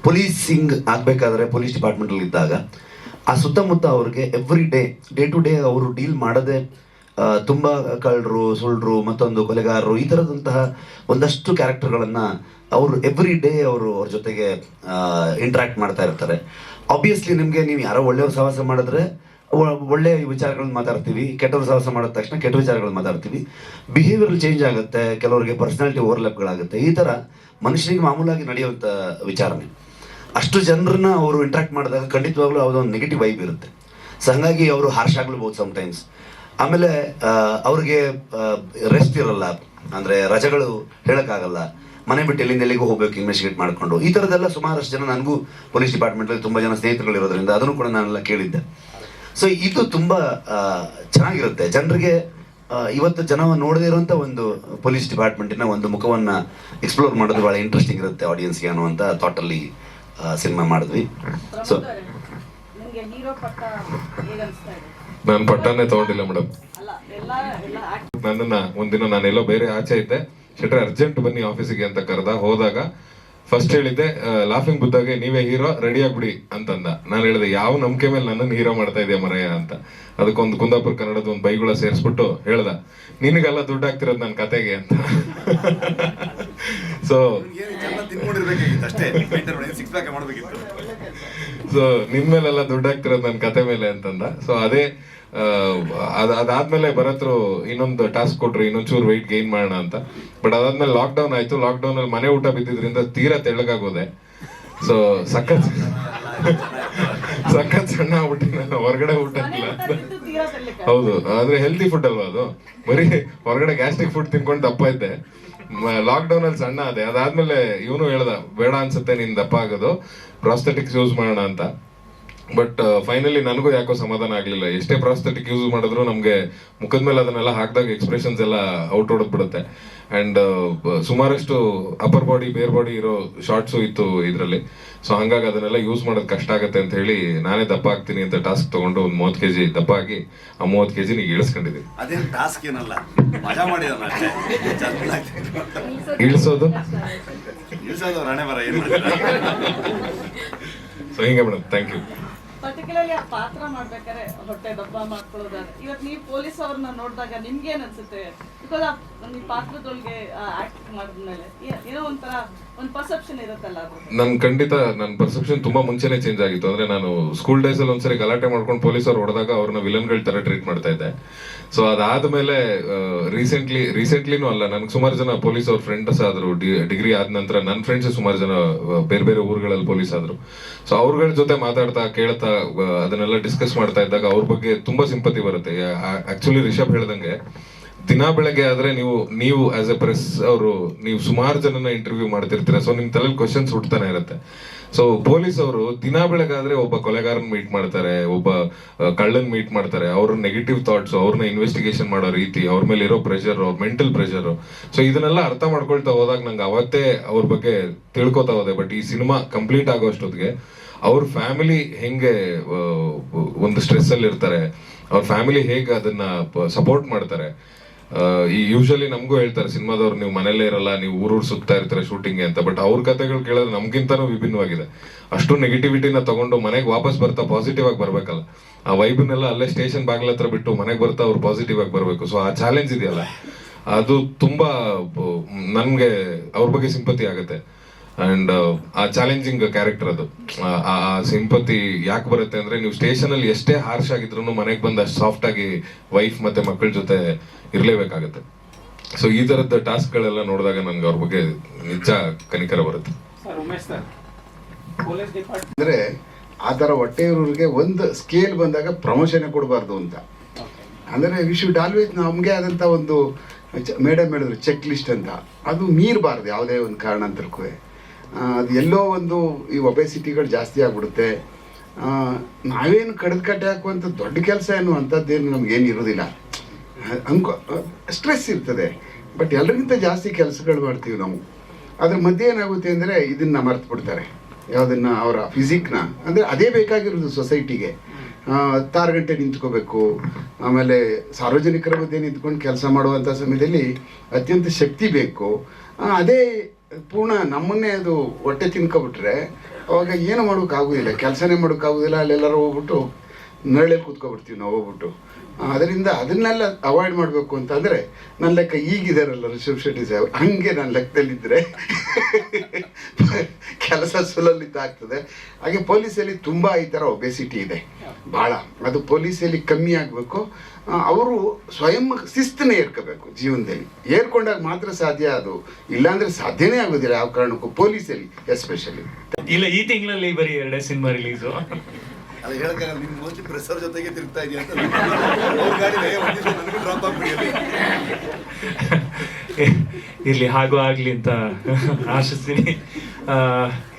ಪೊಲೀಸಿಂಗ್ ಆಗ್ಬೇಕಾದ್ರೆ ಪೊಲೀಸ್ ಡಿಪಾರ್ಟ್ಮೆಂಟ್ ಅಲ್ಲಿ ಇದ್ದಾಗ ಆ ಸುತ್ತಮುತ್ತ ಅವ್ರಿಗೆ every day day to day ಅವರು ಡೀಲ್ ಮಾಡದೆ ತುಂಬಾ ಕಳ್ಳರು ಸುಳ್ಳರು ಮತ್ತೊಂದು ಕೊಲೆಗಾರರು, ಈ ಥರದಂತಹ ಒಂದಷ್ಟು ಕ್ಯಾರೆಕ್ಟರ್ಗಳನ್ನು ಅವರು ಎವ್ರಿ ಡೇ ಅವರು ಅವ್ರ ಜೊತೆಗೆ ಇಂಟ್ರಾಕ್ಟ್ ಮಾಡ್ತಾ ಇರ್ತಾರೆ. ಆಬ್ವಿಯಸ್ಲಿ ನಿಮಗೆ ನೀವು ಯಾರೋ ಒಳ್ಳೆಯವ್ರ ಸಹವಾಸ ಮಾಡಿದ್ರೆ ಒಳ್ಳೆ ವಿಚಾರಗಳನ್ನ ಮಾತಾಡ್ತೀವಿ, ಕೆಟ್ಟವ್ರ ಸಹವಾಸ ಮಾಡಿದ ತಕ್ಷಣ ಕೆಟ್ಟ ವಿಚಾರಗಳನ್ನ ಮಾತಾಡ್ತೀವಿ. ಬಿಹೇವಿಯರ್ ಚೇಂಜ್ ಆಗುತ್ತೆ, ಕೆಲವರಿಗೆ ಪರ್ಸನಾಲಿಟಿ ಓವರ್ಲ್ಯಾಪ್ಗಳಾಗುತ್ತೆ ಈ ಥರ ಮನುಷ್ಯನಿಗೆ ಮಾಮೂಲಾಗಿ ನಡೆಯುವಂಥ ವಿಚಾರನೆ ಅಷ್ಟು ಜನರನ್ನ ಅವರು ಇಂಟ್ರಾಕ್ಟ್ ಮಾಡಿದಾಗ ಖಂಡಿತವಾಗ್ಲೂ ಒಂದು ನೆಗೆಟಿವ್ ವೈಬ್ ಇರುತ್ತೆ. ಸೊ ಹಾಗಾಗಿ ಅವರು ಹಾರ್ಶ್ ಆಗ್ಲೂಬಹುದು ಸಮ್ಟೈಮ್ಸ್ ಆಮೇಲೆ ಅವ್ರಿಗೆ ರೆಸ್ಟ್ ಇರಲ್ಲ. ಅಂದ್ರೆ ರಜೆಗಳು ಹೇಳೋಕ್ಕಾಗಲ್ಲ. ಮನೆ ಬಿಟ್ಟು ಎಲ್ಲಿಂದ ಎಲ್ಲಿಗೂ ಹೋಗ್ಬೇಕು ಇನ್ವೆಸ್ಟಿಗೇಟ್ ಮಾಡ್ಕೊಂಡು. ಈ ಥರದ್ದೆಲ್ಲ ಸುಮಾರಷ್ಟು ಜನ ನನಗೂ ಪೊಲೀಸ್ ಡಿಪಾರ್ಟ್ಮೆಂಟಲ್ಲಿ ತುಂಬ ಜನ ಸ್ನೇಹಿತರುಗಳು ಇರೋದ್ರಿಂದ ಅದನ್ನು ಕೂಡ ನಾನೆಲ್ಲ ಕೇಳಿದ್ದೆ. ಸೊ ಇದು ತುಂಬಾ ಚೆನ್ನಾಗಿರುತ್ತೆ. ಜನರಿಗೆ ಇವತ್ತು ಜನ ನೋಡದೇ ಇರುವಂತ ಒಂದು ಪೊಲೀಸ್ ಡಿಪಾರ್ಟ್ಮೆಂಟಿನ ಒಂದು ಮುಖವನ್ನ ಎಕ್ಸ್ಪ್ಲೋರ್ ಮಾಡೋದು ಬಹಳ ಇಂಟ್ರೆಸ್ಟಿಂಗ್ ಇರುತ್ತೆ ಆಡಿಯನ್ಸ್ಗೆ ಅನ್ನುವಂಥ ಥಾಟಲ್ಲಿ ಸಿನಿಮಾ ಮಾಡಿದ್ವಿ. ಸೊ ನಿಮ್ಗೆ ಹೀರೋ ಪಟ್ಟ ಹೇಗನ್ಸ್ತಾ ಇದೆ? ನಾನು ಪಟ್ಟನೇ ತಗೊಂಡಿಲ್ಲ ಮೇಡಮ್. ಅಲ್ಲ ಒಂದಿನ ನಾನು ಎಲ್ಲೋ ನನ್ನನ್ನ ಒಂದಿನ ನಾನೆಲ್ಲೋ ಬೇರೆ ಆಚೆ ಇದ್ದೆ. ಶೆಟ್ರೆ ಅರ್ಜೆಂಟ್ ಬನ್ನಿ ಆಫೀಸಿಗೆ ಅಂತ ಕರೆದ. ಹೋದಾಗ ಫಸ್ಟ್ ಹೇಳಿದ್ದೆ ಲಾಫಿಂಗ್ ಬುದ್ಧಾಗೆ ನೀವೇ ಹೀರೋ ರೆಡಿ ಆಗ್ಬಿಡಿ ಅಂತಂದ. ನಾನು ಹೇಳಿದೆ ಯಾವ ನಂಬಿಕೆ ಮೇಲೆ ನನ್ನನ್ನು ಹೀರೋ ಮಾಡ್ತಾ ಇದೆಯಾ ಮರಯ್ಯ ಅಂತ. ಅದಕ್ಕೊಂದು ಕುಂದಾಪುರ ಕನ್ನಡದ ಒಂದು ಬೈಗುಳ ಸೇರಿಸ್ಬಿಟ್ಟು ಹೇಳ್ದ ನಿನಗೆಲ್ಲ ದುಡ್ಡು ಆಗ್ತಿರೋದು ನನ್ನ ಕತೆಗೆ ಅಂತ. ಸೊ ಸೊ ನಿಮ್ ಮೇಲೆಲ್ಲ ದುಡ್ಡು ಹಾಕ್ತಿರೋದು ನನ್ನ ಕತೆ ಮೇಲೆ ಅಂತಂದ. ಸೊ ಅದೇ ಅದಾದ್ಮೇಲೆ ಬರತ್ರು ಇನ್ನೊಂದು ಟಾಸ್ಕ್ ಕೊಟ್ರು ಇನ್ನೊಂಚೂರು ವೆಯ್ಟ್ ಗೈನ್ ಮಾಡೋಣ ಅಂತ. ಬಟ್ ಅದಾದ್ಮೇಲೆ ಲಾಕ್ ಡೌನ್ ಆಯ್ತು. ಲಾಕ್ ಡೌನ್ ಅಲ್ಲಿ ಮನೆ ಊಟ ಬಿದ್ದಿದ್ರಿಂದ ತೀರಾ ತೆಳ್ಳಗಾಗೋದೆ. ಸೊ ಸಖತ್ ಸಖತ್ ಸಣ್ಣ ನಾನು ಹೊರಗಡೆ ಊಟ ಇಲ್ಲ. ಹೌದು. ಆದ್ರೆ ಹೆಲ್ತಿ ಫುಡ್ ಅಲ್ವಾ ಅದು? ಬರೀ ಹೊರಗಡೆ ಗ್ಯಾಸ್ಟ್ರಿಕ್ ಫುಡ್ ತಿನ್ಕೊಂಡು ದಪ್ಪ ಇದ್ದೆ. ಲಾಕ್ ಡೌನ್ ಅಲ್ಲಿ ಸಣ್ಣ ಅದೇ ಅದಾದ್ಮೇಲೆ ಇವನು ಹೇಳ್ದ, ಬೇಡ ಅನ್ಸುತ್ತೆ, ನಿನ್ ದಪ್ಪ ಆಗೋದು ಪ್ರಾಸ್ಥೆಟಿಕ್ಸ್ ಯೂಸ್ ಮಾಡೋಣ ಅಂತ. ಬಟ್ ಫೈನಲಿ ನನಗೂ ಯಾಕೋ ಸಮಾಧಾನ ಆಗ್ಲಿಲ್ಲ. ಎಷ್ಟೇ ಪ್ರಾಸ್ಥೆಟಿಕ್ ಯೂಸ್ ಮಾಡಿದ್ರು ನಮ್ಗೆ ಮುಖದ ಮೇಲೆ ಅದನ್ನೆಲ್ಲ ಹಾಕಿದಾಗ ಎಕ್ಸ್ಪ್ರೆಷನ್ಸ್ ಎಲ್ಲ ಔಟ್ ಹೊಡೆದ್ ಅಂಡ್ ಸುಮಾರಷ್ಟು ಅಪ್ಪರ್ ಬಾಡಿ ಬೇರ್ ಬಾಡಿ ಇರೋ ಶಾರ್ಟ್ಸು ಇತ್ತು ಇದರಲ್ಲಿ. ಸೊ ಹಂಗಾಗಿ ಅದನ್ನೆಲ್ಲ ಯೂಸ್ ಮಾಡೋದು ಕಷ್ಟ ಆಗುತ್ತೆ ಅಂತ ಹೇಳಿ ನಾನೇ ದಪ್ಪ ಆಗ್ತೀನಿ ಅಂತ ಟಾಸ್ಕ್ ತಗೊಂಡು ಒಂದು ಮೂವತ್ತು ಕೆಜಿ ದಪ್ಪ ಆಗಿ ಆ ಮೂವತ್ತು ಕೆ ಜಿನ ಇಳಿಸ್ಕೊಂಡಿದ್ದೀನಿ ಅದೇನು ಟಾಸ್ಕ್ ಏನಲ್ಲ ಮಜಾ ಮಾಡಿದ ಇಳಿಸೋದು? ಇಳಿಸೋದು ರಣೆ ಬರ ಏನು ಸೊ ಹಿಂಗೆ ಮೇಡಮ್ ಥ್ಯಾಂಕ್ ಯು ಪರ್ಟಿಕ್ಯುಲರ್ಲಿ ಆ ಪಾತ್ರ ಮಾಡ್ಬೇಕಾದ್ರೆ ಹೊಟ್ಟೆ ದಬ್ಬ ಮಾಡ್ಕೊಳ್ಳೋದಾದ್ರೆ. ಇವತ್ತು ನೀವು ಪೊಲೀಸ್ ಅವ್ರನ್ನ ನೋಡಿದಾಗ ನಿಮ್ಗೆ ಏನ್ ಅನ್ಸುತ್ತೆ? ಬಿಕಾಸ್ ಆ ನೀವು ಪಾತ್ರದೊಳಗೆ ಆಕ್ಟ್ ಮಾಡಿದ್ಮೇಲೆ ಏನೋ ಒಂಥರ ಒಂದು ಪರ್ಸೆಪ್ಷನ್ ಇರುತ್ತಲ್ಲ ನನ್ ಖಂಡಿತ ನನ್ನ ಪರ್ಸೆಪ್ಷನ್ ತುಂಬಾ ಮುಂಚೆನೆ ಚೇಂಜ್ ಆಗಿತ್ತು. ಅಂದ್ರೆ ನಾನು ಸ್ಕೂಲ್ ಡೇಸ್ ಅಲ್ಲಿ ಒಂದ್ಸರಿ ಗಲಾಟೆ ಮಾಡ್ಕೊಂಡು ಪೊಲೀಸ್ ಅವ್ರು ಹೊಡೆದಾಗ ಅವ್ರನ್ನ ವಿಲನ್ಗಳ ತರ ಟ್ರೀಟ್ ಮಾಡ್ತಾ ಇದ್ದೆ. ಸೊ ಅದಾದ್ಮೇಲೆ ರೀಸೆಂಟ್ಲಿ ರೀಸೆಂಟ್ಲಿನೂ ಅಲ್ಲ, ನನ್ಗೆ ಸುಮಾರು ಜನ ಪೊಲೀಸ್ ಅವ್ರ ಫ್ರೆಂಡ್ಸ್ ಆದ್ರು. ಡಿಗ್ರಿ ಆದ ನಂತರ ನನ್ನ ಫ್ರೆಂಡ್ಸ್ ಸುಮಾರು ಜನ ಬೇರೆ ಬೇರೆ ಊರುಗಳಲ್ಲಿ ಪೊಲೀಸ್ ಆದ್ರು. ಸೊ ಅವ್ರಗಳ ಜೊತೆ ಮಾತಾಡ್ತಾ, ಕೇಳ್ತಾ ಅದನ್ನೆಲ್ಲ ಡಿಸ್ಕಸ್ ಮಾಡ್ತಾ ಇದ್ದಾಗ ಅವ್ರ ಬಗ್ಗೆ ತುಂಬಾ ಸಿಂಪತಿ ಬರುತ್ತೆ. ಆಕ್ಚುಲಿ ರಿಷಬ್ ಹೇಳ್ದಂಗೆ, ದಿನ ಬೆಳಗ್ಗೆ ಆದ್ರೆ ನೀವು ನೀವು ಆಸ್ ಎ ಪ್ರೆಸ್ ಅವರು, ನೀವು ಸುಮಾರು ಜನನ ಇಂಟರ್ವ್ಯೂ ಮಾಡ್ತಿರ್ತೀರ ಸೊ ನಿಮ್ ತಲೆಯಲ್ಲಿ ಕ್ವಶನ್ಸ್ ಹುಡ್ತಾನೆ ಇರುತ್ತೆ. ಸೊ ಪೊಲೀಸ್ ಅವರು ದಿನ ಬೆಳಗಾದ್ರೆ ಒಬ್ಬ ಕೊಲೆಗಾರನ್ ಮೀಟ್ ಮಾಡ್ತಾರೆ, ಒಬ್ಬ ಕಳ್ಳನ್ ಮೀಟ್ ಮಾಡ್ತಾರೆ, ಅವ್ರ ನೆಗೆಟಿವ್ ಥಾಟ್ಸ್ ಅವ್ರನ್ನ ಇನ್ವೆಸ್ಟಿಗೇಷನ್ ಮಾಡೋ ರೀತಿ, ಅವ್ರ ಮೇಲೆ ಇರೋ ಪ್ರೆಷರ್ ಮೆಂಟಲ್ ಪ್ರೆಷರ್ ಸೊ ಇದನ್ನೆಲ್ಲ ಅರ್ಥ ಮಾಡ್ಕೊಳ್ತಾ ಹೋದಾಗ ನಂಗೆ ಅವತ್ತೇ ಅವ್ರ ಬಗ್ಗೆ ತಿಳ್ಕೊತಾ ಹೋದೆ ಬಟ್ ಈ ಸಿನಿಮಾ ಕಂಪ್ಲೀಟ್ ಆಗೋ ಅಷ್ಟೊತ್ತಿಗೆ ಅವ್ರ ಫ್ಯಾಮಿಲಿ ಹೆಂಗೆ ಒಂದು ಸ್ಟ್ರೆಸ್ ಅಲ್ಲಿ ಇರ್ತಾರೆ, ಅವ್ರ ಫ್ಯಾಮಿಲಿ ಹೇಗೆ ಅದನ್ನ ಸಪೋರ್ಟ್ ಮಾಡ್ತಾರೆ? ಈ ಯೂಶಲಿ ನಮಗೂ ಹೇಳ್ತಾರೆ, ಸಿನಿಮಾದವ್ರು ನೀವು ಮನೇಲೇ ಇರಲ್ಲ, ನೀವು ಊರೂರು ಸುತ್ತಾ ಇರ್ತಾರೆ ಶೂಟಿಂಗ್ ಅಂತ. ಬಟ್ ಅವ್ರ ಕಥೆಗಳು ಕೇಳಿದ್ರೆ ನಮ್ಗಿಂತನೂ ವಿಭಿನ್ನವಾಗಿದೆ. ಅಷ್ಟು ನೆಗೆಟಿವಿಟಿನ ತಗೊಂಡು ಮನೆಗೆ ವಾಪಸ್ ಬರ್ತಾ ಪಾಸಿಟಿವ್ ಆಗಿ ಬರ್ಬೇಕಲ್ಲ. ಆ ವೈಬ್ನೆಲ್ಲ ಅಲ್ಲೇ ಸ್ಟೇಷನ್ ಬಾಗ್ಲ ಹತ್ರ ಬಿಟ್ಟು ಮನೆಗೆ ಬರ್ತಾ ಅವ್ರು ಪಾಸಿಟಿವ್ ಆಗಿ ಬರಬೇಕು. ಸೊ ಆ ಚಾಲೆಂಜ್ ಇದೆಯಲ್ಲ? ಅದು ತುಂಬಾ ನನಗೆ ಅವ್ರ ಬಗ್ಗೆ ಸಿಂಪತಿ ಆಗುತ್ತೆ. ಅಂಡ್ ಆ ಚಾಲೆಂಜಿಂಗ್ ಕ್ಯಾರೆಕ್ಟರ್ ಅದು. ಆ- ಸಿಂಪತಿ ಯಾಕೆ ಬರುತ್ತೆ ಅಂದ್ರೆ ನೀವು ಸ್ಟೇಷನ್ ಅಲ್ಲಿ ಎಷ್ಟೇ ಹಾರ್ಶ್ ಆಗಿದ್ರು ಮನೆಗೆ ಬಂದು ಅಷ್ಟು ಸಾಫ್ಟ್ ಆಗಿ ವೈಫ್ ಮತ್ತೆ ಮಕ್ಕಳ ಜೊತೆ ಇರಲೇಬೇಕಾಗುತ್ತೆ. ಸೊ ಈ ತರದ ಟಾಸ್ಕ್ ಗಳೆಲ್ಲ ನೋಡಿದಾಗ ನನ್ಗೆ ಅವ್ರ ಬಗ್ಗೆ ನಿಜ ಕನಿಕರ ಬರುತ್ತೆ. Sir Umesh sir police department ಅಂದರೆ ಆ ಥರ ಹೊಟ್ಟೆಯವ್ರಿಗೆ ಒಂದು ಸ್ಕೇಲ್ ಬಂದಾಗ ಪ್ರಮೋಷನ್ ಕೊಡಬಾರ್ದು ಅಂತ. ಅಂದರೆ ವಿ ಶುಡ್ ಆಲ್ವೇಸ್ ನಮಗೆ ಆದಂಥ ಒಂದು ಮೇಡಮ್ ಹೇಳಿದ್ರು ಚೆಕ್ ಲಿಸ್ಟ್ ಅಂತ. ಅದು ಮೀರಬಾರ್ದು ಯಾವುದೇ ಒಂದು ಕಾರಣ ಕಾರಣಾಂತರಕ್ಕೂ. ಅದು ಎಲ್ಲೋ ಒಂದು ಈ ಒಬೆಸಿಟಿಗಳು ಜಾಸ್ತಿ ಆಗ್ಬಿಡುತ್ತೆ. ನಾವೇನು ಕಡ್ದು ಕಟ್ಟೆ ಹಾಕುವಂಥ ದೊಡ್ಡ ಕೆಲಸ ಏನು ಅಂಥದ್ದೇನು ನಮಗೇನು ಇರೋದಿಲ್ಲ. ಅಂಕ ಸ್ಟ್ರೆಸ್ ಇರ್ತದೆ. ಬಟ್ ಎಲ್ಲರಿಗಿಂತ ಜಾಸ್ತಿ ಕೆಲಸಗಳು ಮಾಡ್ತೀವಿ ನಾವು. ಅದ್ರ ಮಧ್ಯೆ ಏನಾಗುತ್ತೆ ಅಂದರೆ ಇದನ್ನು ಮರೆತು ಬಿಡ್ತಾರೆ ಯಾವುದನ್ನು ಅವರ ಫಿಸಿಕ್ನ ಅಂದರೆ ಅದೇ ಬೇಕಾಗಿರೋದು ಸೊಸೈಟಿಗೆ ಹತ್ತಾರು ಗಂಟೆ ನಿಂತ್ಕೋಬೇಕು. ಆಮೇಲೆ ಸಾರ್ವಜನಿಕರ ಮಧ್ಯೆ ನಿಂತ್ಕೊಂಡು ಕೆಲಸ ಮಾಡುವಂಥ ಸಮಯದಲ್ಲಿ ಅತ್ಯಂತ ಶಕ್ತಿ ಬೇಕು. ಅದೇ ಪೂರ್ಣ ನಮ್ಮನ್ನೇ ಅದು ಹೊಟ್ಟೆ ತಿನ್ಕೊಬಿಟ್ರೆ, ಅವಾಗ ಏನು ಮಾಡೋಕ್ಕಾಗೋದಿಲ್ಲ ಕೆಲಸನೇ ಮಾಡೋಕ್ಕಾಗೋದಿಲ್ಲ ಅಲ್ಲೆಲ್ಲರೂ ಹೋಗ್ಬಿಟ್ಟು ನರಳಲ್ಲಿ ಕೂತ್ಕೊಬಿಡ್ತೀವಿ ನಾವು ಹೋಗ್ಬಿಟ್ಟು. ಅದರಿಂದ ಅದನ್ನೆಲ್ಲ ಅವಾಯ್ಡ್ ಮಾಡಬೇಕು ಅಂತಂದರೆ ನನ್ನ ಲೆಕ್ಕ ಈಗಿದಾರಲ್ಲ ರಿಷಬ್ ಶೆಟ್ಟಿ ಸಾಹೇಬ್, ಹಂಗೆ ನನ್ನ ಲೆಕ್ಕದಲ್ಲಿದ್ದರೆ ಕೆಲಸ ಸುಲಲಿತ ಆಗ್ತದೆ ಹಾಗೆ ಪೊಲೀಸಲ್ಲಿ ತುಂಬ ಈ ಥರ ಒಬೆಸಿಟಿ ಇದೆ, ಭಾಳ. ಅದು ಪೊಲೀಸಲ್ಲಿ ಕಮ್ಮಿ ಆಗಬೇಕು. ಅವರು ಸ್ವಯಂ ಶಿಸ್ತನ್ನೇ ಏರ್ಕೋಬೇಕು ಜೀವನದಲ್ಲಿ. ಏರ್ಕೊಂಡಾಗ ಮಾತ್ರ ಸಾಧ್ಯ ಅದು. ಇಲ್ಲಾಂದ್ರೆ ಸಾಧ್ಯನೇ ಆಗೋದಿಲ್ಲ ಯಾವ ಕಾರಣಕ್ಕೂ ಪೊಲೀಸಲ್ಲಿ ಎಸ್ಪೆಷಲಿ ಇಲ್ಲ, ಈ ತಿಂಗಳಲ್ಲಿ ಬರೀ ಎರಡೇ ಸಿನಿಮಾ ರಿಲೀಸು ಅದು ಹೇಳಕ್ಕಾಗಲ್ಲ ನಿಮ್ ಮೋಸ್ಟ್ಲಿ ಪ್ರೆಸರ್ ಜೊತೆಗೆ ತಿರುಗ್ತಾ ಇದೆಯಾ ಅಂತ. ಅವ್ರ ಗಾಡಿ ಡ್ರಾಪ್ ಆಗ್ಬಿಡಿ ಇರ್ಲಿ, ಹಾಗೂ ಆಗ್ಲಿ ಅಂತ ಆಶಿಸ್ತೀನಿ.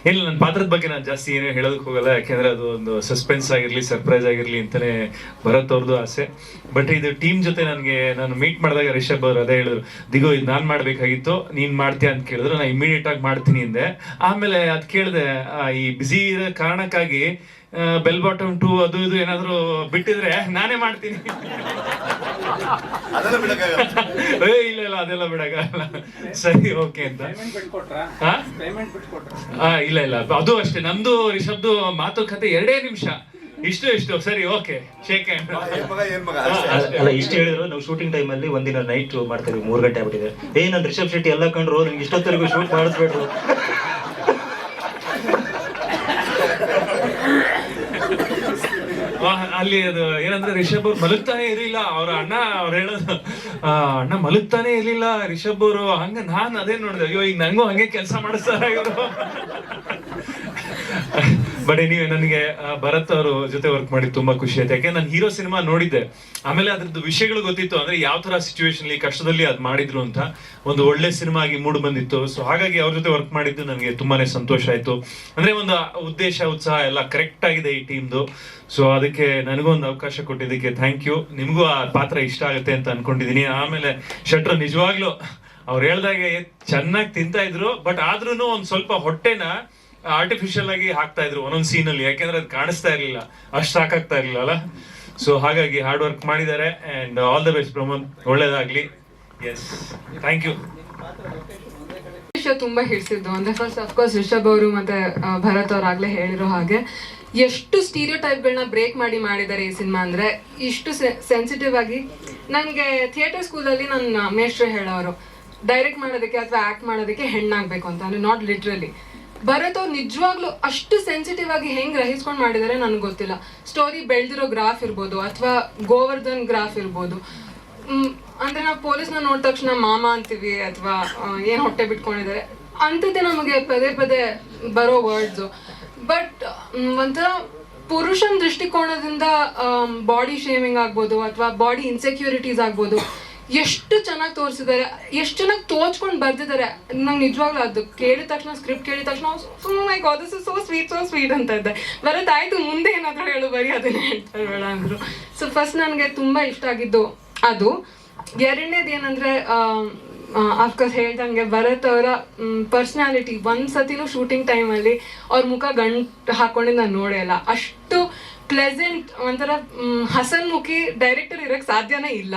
ಇಲ್ಲ ನನ್ನ ಪಾತ್ರದ ಬಗ್ಗೆ ನಾನು ಜಾಸ್ತಿ ಏನೇ ಹೇಳೋದಕ್ಕೆ ಹೋಗಲ್ಲ, ಯಾಕೆಂದ್ರೆ ಅದು ಒಂದು ಸಸ್ಪೆನ್ಸ್ ಆಗಿರಲಿ ಸರ್ಪ್ರೈಸ್ ಆಗಿರಲಿ ಅಂತಲೇ ಭರತ್ ಅವ್ರದ್ದು ಆಸೆ. ಬಟ್ ಇದು ಟೀಮ್ ಜೊತೆ ನನಗೆ, ನಾನು ಮೀಟ್ ಮಾಡಿದಾಗ ರಿಷಬ್ ಅವರು ಅದೇ ಹೇಳಿದ್ರು, ದಿಗೋ, ಇದು ನಾನು ಮಾಡಬೇಕಾಗಿತ್ತು, ನೀನು ಮಾಡ್ತೀಯ? ಅಂತ ಕೇಳಿದ್ರು. ನಾನು ಇಮಿಡಿಯೇಟ್ ಆಗಿ ಮಾಡ್ತೀನಿ ಅಂದೆ. ಆಮೇಲೆ ಅದು ಕೇಳಿದೆ ಈ ಬಿಸಿ ಇರೋ ಕಾರಣಕ್ಕಾಗಿ ಬೆಲ್ ಬಾಟಮ್ ಟು ಅದು ಇದು ಏನಾದ್ರು ಬಿಟ್ಟಿದ್ರೆ ನಾನೇ ಮಾಡ್ತೀನಿ. ಏ, ಇಲ್ಲ ಇಲ್ಲ ಅದೆಲ್ಲ ಬಿಡಕ್ಕಾಗಲ್ಲ. ಸರಿ ಓಕೆ ಅಂತ. ಪೇಮೆಂಟ್ ಬಿಟ್ಕೊಟ್ರಾ? ಹಾ? ಪೇಮೆಂಟ್ ಬಿಟ್ಕೊಟ್ರಾ? ಆ, ಇಲ್ಲ ಇಲ್ಲ ಅದು ಅಷ್ಟೇ. ನಮ್ದು ರಿಷಬ್ದು ಮಾತುಕತೆ ಎರಡೇ ನಿಮಿಷ. ಇಷ್ಟು ಇಷ್ಟು. ಸರಿ ಓಕೆ ಶೇಕ್. ಅಲ್ಲ ಇಷ್ಟು ಹೇಳಿದ್ರು ನಾವು ಶೂಟಿಂಗ್ ಅಲ್ಲಿ ಒಂದಿನ ನೈಟ್ ಮಾಡ್ತೀವಿ ಇದ್ವಿ ಮೂರು ಗಂಟೆ ಆಗ್ಬಿಟ್ಟಿದೆ. ಏ ನಾನು ರಿಷಬ್ ಶೆಟ್ಟಿ ಎಲ್ಲ ಕಂಡ್ರು ನಿಮ್ಗೆ ಇಷ್ಟೊತ್ತರೆಗೂ ಶೂಟ್ ಮಾಡಿಸ್ಬೇಡ್ರು ಅಲ್ಲಿ ಅದು ಏನಂದ್ರೆ ರಿಷಬ್ ಅವ್ರು ಮಲಗ್ತಾನೆ ಇರಲಿಲ್ಲ. ಅವ್ರ ಅಣ್ಣ, ಅವ್ರು ಹೇಳೋದು ಅಣ್ಣ ಮಲಗ್ತಾನೆ ಇರ್ಲಿಲ್ಲ. ರಿಷಬ್ ಅವರು, ಹಂಗ ನಾನ್ ಅದೇ ನೋಡಿದೆ. ಅಯ್ಯೋ, ಈಗ ನಂಗೂ ಹಂಗೆ ಕೆಲಸ ಮಾಡಿಸ್ತಾರ ಇವರು. ಬಟ್ ನೀವು ನನಗೆ ಭರತ್ ಅವರು ಜೊತೆ ವರ್ಕ್ ಮಾಡಿ ತುಂಬಾ ಖುಷಿ ಆಯ್ತು. ಯಾಕೆ, ನಾನು ಹೀರೋ ಸಿನಿಮಾ ನೋಡಿದ್ದೆ. ಆಮೇಲೆ ಅದ್ರದ್ದು ವಿಷಯಗಳು ಗೊತ್ತಿತ್ತು. ಅಂದ್ರೆ ಯಾವ ತರ ಸಿಚುವೇಶನ್ ಕಷ್ಟದಲ್ಲಿ ಅದ್ ಮಾಡಿದ್ರು ಅಂತ ಒಂದು ಒಳ್ಳೆ ಸಿನಿಮಾ ಆಗಿ ಮೂಡ್ ಬಂದಿತ್ತು. ಸೊ ಹಾಗಾಗಿ ಅವ್ರ ಜೊತೆ ವರ್ಕ್ ಮಾಡಿದ್ದು ನನಗೆ ತುಂಬಾನೇ ಸಂತೋಷ ಆಯ್ತು. ಅಂದ್ರೆ ಒಂದು ಉದ್ದೇಶ, ಉತ್ಸಾಹ ಎಲ್ಲ ಕರೆಕ್ಟ್ ಆಗಿದೆ ಈ ಟೀಮ್ದು ಸೊ ಅದಕ್ಕೆ ನನಗೂ ಒಂದು ಅವಕಾಶ ಕೊಟ್ಟಿದ್ದಕ್ಕೆ ಥ್ಯಾಂಕ್ ಯು ನಿಮಗೂ ಆ ಪಾತ್ರ ಇಷ್ಟ ಆಗುತ್ತೆ ಅಂತ ಅನ್ಕೊಂಡಿದೀನಿ ಆಮೇಲೆ ಶಟ್ರ, ನಿಜವಾಗ್ಲೂ ಅವ್ರು ಹೇಳ್ದಾಗೆ ಚೆನ್ನಾಗಿ ತಿಂತಾ ಇದ್ರು. ಬಟ್ ಆದ್ರೂ ಒಂದ್ ಸ್ವಲ್ಪ ಹೊಟ್ಟೆನ ಆರ್ಟಿಫಿಷಿಯಲ್ ಆಗಿ ಹಾಕ್ತಾ ಇದ್ರು ಒಂದೊಂದ್ ಸೀನ್ ಅಲ್ಲಿ, ಯಾಕೆಂದ್ರೆ ಅದು ಕಾಣಿಸ್ತಾ ಇರ್ಲಿಲ್ಲ. ಅಷ್ಟು ಸಾಕಾಗ್ತಾ ಇರ್ಲಿಲ್ಲ, ಅಲ್ಲ? ಸೊ ಹಾಗಾಗಿ ಹಾರ್ಡ್ ವರ್ಕ್ ಮಾಡಿದ್ದಾರೆ and all the best Pramod ಒಳ್ಳೇದಾಗ್ಲಿ. ಎಸ್ ಥ್ಯಾಂಕ್ ಯು ತುಂಬಾ ಹಿಡಿಸಿದ್ದು. ಅಂದ್ರೆ ಫಸ್ಟ್ ಅಫ್ಕೋರ್ಸ್ ರಿಷಬ್ ಅವರು ಮತ್ತೆ ಭರತ್ ಅವ್ರು ಆಗ್ಲೇ ಹೇಳಿರೋ ಹಾಗೆ, ಎಷ್ಟು ಸ್ಟೀರಿಯೋ ಟೈಪ್ಗಳನ್ನ ಬ್ರೇಕ್ ಮಾಡಿ ಮಾಡಿದ್ದಾರೆ ಈ ಸಿನಿಮಾ ಅಂದ್ರೆ, ಇಷ್ಟು ಸೆನ್ಸಿಟಿವ್ ಆಗಿ. ನನಗೆ ಥಿಯೇಟರ್ ಸ್ಕೂಲಲ್ಲಿ ನನ್ನ ಮೇಷ್ಟ್ರು ಹೇಳೋರು ಡೈರೆಕ್ಟ್ ಮಾಡೋದಕ್ಕೆ ಅಥವಾ ಆಕ್ಟ್ ಮಾಡೋದಕ್ಕೆ ಹೆಣ್ಣಾಗ್ಬೇಕು ಅಂತ, ಅಂದ್ರೆ ನಾಟ್ ಲಿಟ್ರಲಿ ಭರತ್ ಅವ್ರು ನಿಜವಾಗ್ಲೂ ಅಷ್ಟು ಸೆನ್ಸಿಟಿವ್ ಆಗಿ ಹೆಂಗ್ ಗ್ರಹಿಸ್ಕೊಂಡು ಮಾಡಿದ್ದಾರೆ ನನಗೆ ಗೊತ್ತಿಲ್ಲ. ಸ್ಟೋರಿ ಬೆಳೆದಿರೋ ಗ್ರಾಫ್ ಇರ್ಬೋದು ಅಥವಾ ಗೋವರ್ಧನ್ ಗ್ರಾಫ್ ಇರ್ಬೋದು. ಅಂದ್ರೆ ನಾವು ಪೊಲೀಸ್ನ ನೋಡಿದ ತಕ್ಷಣ ಮಾಮ ಅಂತೀವಿ ಅಥವಾ ಏನ್ ಹೊಟ್ಟೆ ಬಿಟ್ಕೊಂಡಿದ್ದಾರೆ ಅಂಥದ್ದೇ ನಮಗೆ ಪದೇ ಪದೇ ಬರೋ ವರ್ಡ್ಸು ಬಟ್ ಒಂಥರ ಪುರುಷನ ದೃಷ್ಟಿಕೋನದಿಂದ ಬಾಡಿ ಶೇಮಿಂಗ್ ಆಗ್ಬೋದು ಅಥವಾ ಬಾಡಿ ಇನ್ಸೆಕ್ಯೂರಿಟೀಸ್ ಆಗ್ಬೋದು. ಎಷ್ಟು ಚೆನ್ನಾಗಿ ತೋರಿಸಿದ್ದಾರೆ ಎಷ್ಟು ಚೆನ್ನಾಗಿ ತೋಚ್ಕೊಂಡು ಬರ್ದಿದ್ದಾರೆ ನಂಗೆ ನಿಜವಾಗ್ಲೂ ಅದು ಕೇಳಿದ ತಕ್ಷಣ ಸ್ಕ್ರಿಪ್ಟ್ ಕೇಳಿದ ತಕ್ಷಣ ಸುಮ್ಮನೆ ಕಾದಸ್ this so sweet so sweet ಅಂತ ಇದ್ದೆ. ಬರತ್ ಆಯ್ತು, ಮುಂದೆ ಏನಾದರೂ ಹೇಳು, ಬರೀ ಅದನ್ನೇ ಹೇಳ್ತಾರೆ ಬೇಡ ಅಂದರು. ಸೊ ಫಸ್ಟ್ ನನಗೆ ತುಂಬ ಇಷ್ಟ ಆಗಿದ್ದು ಅದು. ಎರಡನೇದು ಏನಂದರೆ ಅಫ್ಕೋರ್ಸ್ ಹೇಳ್ದಂಗೆ ಭರತ್ ಅವರ ಪರ್ಸ್ನಾಲಿಟಿ ಒಂದು ಸತಿನೂ ಶೂಟಿಂಗ್ ಟೈಮಲ್ಲಿ ಅವ್ರ ಮುಖ ಗಂಟು ಹಾಕೊಂಡು ನಾನು ನೋಡೇ ಇಲ್ಲ. ಅಷ್ಟು ಪ್ಲೆಸೆಂಟ್ ಒಂಥರ ಹಸನ್ಮುಖಿ ಡೈರೆಕ್ಟರ್ ಇರೋಕ್ಕೆ ಸಾಧ್ಯನೇ ಇಲ್ಲ.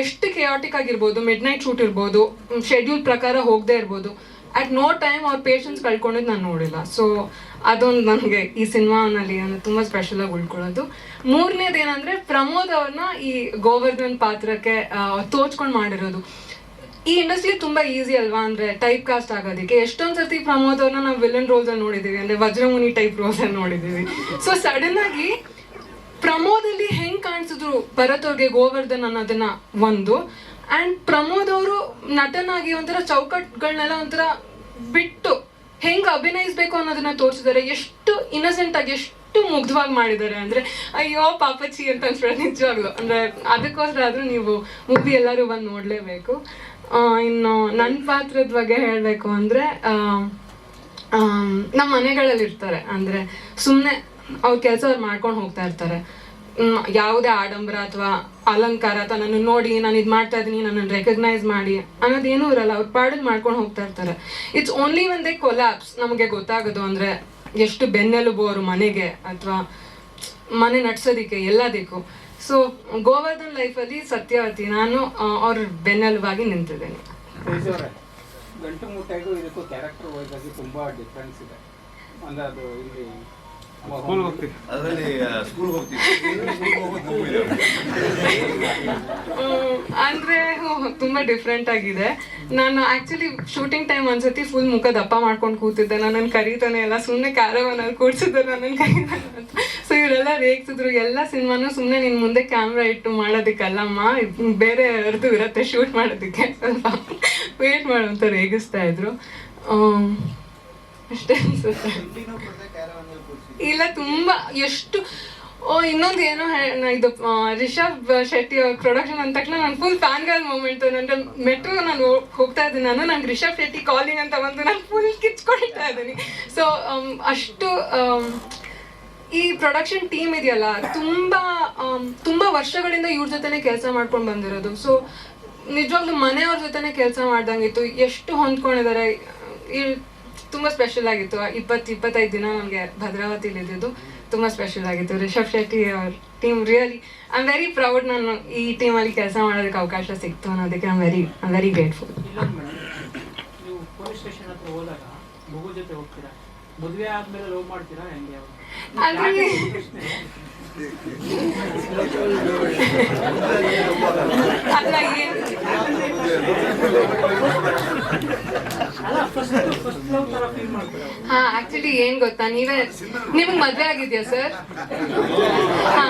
ಎಷ್ಟು ಕೆಯಾಟಿಕ್ ಆಗಿರ್ಬೋದು ಮಿಡ್ ನೈಟ್ ಶೂಟ್ ಇರ್ಬೋದು ಶೆಡ್ಯೂಲ್ ಪ್ರಕಾರ ಹೋಗದೆ ಇರ್ಬೋದು ಅಟ್ ನೋ ಟೈಮ್ ಅವ್ರ ಪೇಷನ್ಸ್ ಕಳ್ಕೊಂಡಿದ್ದು ನಾನು ನೋಡಿಲ್ಲ. ಸೊ ಅದೊಂದು ನನಗೆ ಈ ಸಿನಿಮಾನಲ್ಲಿ ಅಂದ್ರೆ ತುಂಬ ಸ್ಪೆಷಲ್ ಆಗಿ ಉಳ್ಕೊಳ್ಳೋದು. ಮೂರನೇದು ಏನಂದರೆ ಪ್ರಮೋದ್ ಅವ್ರನ್ನ ಈ ಗೋವರ್ಧನ್ ಪಾತ್ರಕ್ಕೆ ತೋಚ್ಕೊಂಡು ಮಾಡಿರೋದು. ಈ ಇಂಡಸ್ಟ್ರಿ ತುಂಬ ಈಸಿ ಅಲ್ವಾ? ಅಂದರೆ ಟೈಪ್ ಕಾಸ್ಟ್ ಆಗೋದಕ್ಕೆ. ಎಷ್ಟೊಂದು ಸರ್ತಿ ಪ್ರಮೋದ್ ಅವ್ರನ್ನ ನಾವು ವಿಲನ್ ರೋಲ್ಸಲ್ಲಿ ನೋಡಿದ್ದೀವಿ ಅಂದರೆ ವಜ್ರಮುನಿ ಟೈಪ್ ರೋಲ್ಸಲ್ಲಿ ನೋಡಿದ್ದೀವಿ ಸೊ ಸಡನ್ನಾಗಿ ಪ್ರಮೋದಲ್ಲಿ ಹೆಂಗ್ ಕಾಣಿಸಿದ್ರು ಭರತ್ ಅವ್ರಿಗೆ ಗೋವರ್ಧನ್ ಅನ್ನೋದನ್ನ ಒಂದು ಅಂಡ್ ಪ್ರಮೋದ್ ಅವರು ನಟನಾಗಿ ಒಂಥರ ಚೌಕಟ್ಗಳನ್ನೆಲ್ಲ ಒಂಥರ ಬಿಟ್ಟು ಹೆಂಗ್ ಅಭಿನಯಿಸ್ಬೇಕು ಅನ್ನೋದನ್ನ ತೋರಿಸಿದ್ದಾರೆ ಎಷ್ಟು ಇನ್ನಸೆಂಟ್ ಆಗಿ ಎಷ್ಟು ಮುಗ್ಧವಾಗಿ ಮಾಡಿದ್ದಾರೆ ಅಂದ್ರೆ, ಅಯ್ಯೋ ಪಾಪಚ್ಚಿ ಅಂತ ಅನ್ಸ್ಬಿಡ ನಿಜವಾಗ್ಲು. ಅಂದ್ರೆ ಅದಕ್ಕೋಸ್ಕರ ಆದ್ರೂ ನೀವು ಮೂವಿ ಎಲ್ಲರೂ ಬಂದು ನೋಡ್ಲೇಬೇಕು. ಇನ್ನು ನನ್ನ ಪಾತ್ರದ ಬಗ್ಗೆ ಹೇಳಬೇಕು ಅಂದ್ರೆ ನಮ್ಮ ಮನೆಗಳಲ್ಲಿ ಇರ್ತಾರೆ ಅಂದ್ರೆ ಸುಮ್ಮನೆ ಅವ್ರ ಕೆಲಸ ಅವ್ರು ಮಾಡ್ಕೊಂಡು ಹೋಗ್ತಾ ಇರ್ತಾರೆ. ಯಾವುದೇ ಆಡಂಬರ ಅಥವಾ ಅಲಂಕಾರ ಅಥವಾ ನನ್ನ ನೋಡಿ ನಾನು ಇದು ಮಾಡ್ತಾ ಇದ್ದೀನಿ ನನ್ನನ್ನು ರೆಕಗ್ನೈಸ್ ಮಾಡಿ ಅನ್ನೋದೇನೂ ಇರಲ್ಲ. ಅವ್ರ ಪಾಡಿಗೆ ಮಾಡ್ಕೊಂಡು ಹೋಗ್ತಾ ಇರ್ತಾರೆ. It's only one they collapse ನಮಗೆ ಗೊತ್ತಾಗೋದು ಅಂದ್ರೆ ಎಷ್ಟು ಬೆನ್ನೆಲುಬು ಅವರು ಮನೆಗೆ ಅಥವಾ ಮನೆ ನಡ್ಸೋದಿಕ್ಕೆ ಎಲ್ಲದಕ್ಕೂ. ಸೊ ಗೋವರ್ಧನ್ ಲೈಫಲ್ಲಿ ಸತ್ಯವತಿ, ನಾನು ಅವ್ರ ಬೆನ್ನೆಲುಬಾಗಿ ನಿಂತಿದ್ದೇನೆ. ಗಂಟು ಮುಟ್ಟೆಗೂ ಇದಕ್ಕೂ ಕ್ಯಾರೆಕ್ಟರ್ ವೈಸ್ ಆಗಿ ತುಂಬಾ ಡಿಫ್ರೆನ್ಸ್ ಇದೆ. ಅಂದ್ರೆ ಅದು ಇಲ್ಲಿ ಸ್ಕೂಲ್ ಹೋಗ್ತೀವಿ. ಅದರಲ್ಲಿ ಸ್ಕೂಲ್ಗೆ ಹೋಗ್ತೀವಿ. ಅಂದ್ರೆ ತುಂಬಾ ಡಿಫ್ರೆಂಟ್ ಆಗಿದೆ. ನಾನು ಆಕ್ಚುಲಿ ಶೂಟಿಂಗ್ ಟೈಮ್ ಒಂದ್ಸತಿ ಫುಲ್ ಮುಖ ದಪ್ಪ ಮಾಡ್ಕೊಂಡು ಕೂತಿದ್ದೆ. ನನ್ನ ಕರೀತಾನೆ ಎಲ್ಲ ಸುಮ್ಮನೆ ಕ್ಯಾರವನಲ್ಲಿ ಕೂಡ್ಸಿದ್ರು ನನ್ನ ಕರೀತಾನೆ ಅಂತ. ಸೊ ಇವರೆಲ್ಲ ರೇಗ್ತಿದ್ರು ಎಲ್ಲ ಸಿನಿಮಾನು ಸುಮ್ಮನೆ ನಿನ್ ಮುಂದೆ ಕ್ಯಾಮ್ರಾ ಇಟ್ಟು ಮಾಡೋದಕ್ಕಲ್ಲಮ್ಮ. ಬೇರೆ ಅರ್ದು ಇರತ್ತೆ ಶೂಟ್ ಮಾಡೋದಕ್ಕೆ. ಸ್ವಲ್ಪ ವೇಟ್ ಮಾಡು ಅಂತ ರೇಗಿಸ್ತಾ ಇದ್ರು. ಅಷ್ಟೇ ಅನ್ಸುತ್ತೆ. ಇಲ್ಲ, ತುಂಬಾ ಎಷ್ಟು, ಓ, ಇನ್ನೊಂದು ಏನೋ ಇದು ರಿಷಬ್ ಶೆಟ್ಟಿ ಅವ್ರ ಪ್ರೊಡಕ್ಷನ್ ಅಂದ ತಕ್ಷಣ ನಾನು ಫುಲ್ ಫ್ಯಾನ್ ಗರ್ಲ್ ಮೂಮೆಂಟ್ ನನ್ನ ಮೆಟ್ರೋ ನಾನು ಹೋಗ್ತಾ ಇದ್ದೀನಿ. ನಾನು ನಂಗೆ ರಿಷಬ್ ಶೆಟ್ಟಿ ಕಾಲಿಂಗ್ ಅಂತ ಬಂದು ನಾನು ಫುಲ್ ಕಿಚ್ಕೊಳ್ತಾ ಇದ್ದೀನಿ. ಸೊ ಅಷ್ಟು ಈ ಪ್ರೊಡಕ್ಷನ್ ಟೀಮ್ ಇದೆಯಲ್ಲ, ತುಂಬ ತುಂಬ ವರ್ಷಗಳಿಂದ ಇವ್ರ ಜೊತೆನೆ ಕೆಲಸ ಮಾಡ್ಕೊಂಡು ಬಂದಿರೋದು. ಸೊ ನಿಜವಾಗ್ಲೂ ಮನೆಯವ್ರ ಜೊತೆನೆ ಕೆಲಸ ಮಾಡ್ದಂಗಿತ್ತು. ಎಷ್ಟು ಹೊಂದ್ಕೊಂಡಿದ್ದಾರೆ ತುಂಬಾ ಸ್ಪೆಷಲ್ ಆಗಿತ್ತು. ಇಪ್ಪತ್ತು, ಇಪ್ಪತ್ತೈದು ದಿನ ನಮಗೆ ಭದ್ರಾವತಿಲಿ ಇದ್ದಿದ್ದು ತುಂಬಾ ಸ್ಪೆಷಲ್ ಆಗಿತ್ತು. ರಿಷಬ್ ಶೆಟ್ಟಿ ಅವ್ರ team really I very proud ನಾನು ಈ ಟೀಮಲ್ಲಿ ಕೆಲಸ ಮಾಡೋದಕ್ಕೆ ಅವಕಾಶ ಸಿಕ್ತು ಅನ್ನೋದಕ್ಕೆ I very I very grateful ಮದುವೆ ಆದ್ಮೇಲೆ ಲವ್ ಮಾಡ್ತೀರಾ? ಹೆಂಗೆ? ಅದ್ರಲ್ಲಿ ಅಲ್ಲ ಫಸ್ಟ್ ಫಸ್ಟ್ ತರ ಫೀಲ್ ಮಾಡ್ತೀರಾ? ಹಾ ಆಕ್ಚುಲಿ ಏನ್ ಗೊತ್ತಾ ನೀವೇ ನಿಮ್ಗೆ ಮದ್ವೆ ಆಗಿದ್ಯಾ ಸರ್ ಹಾ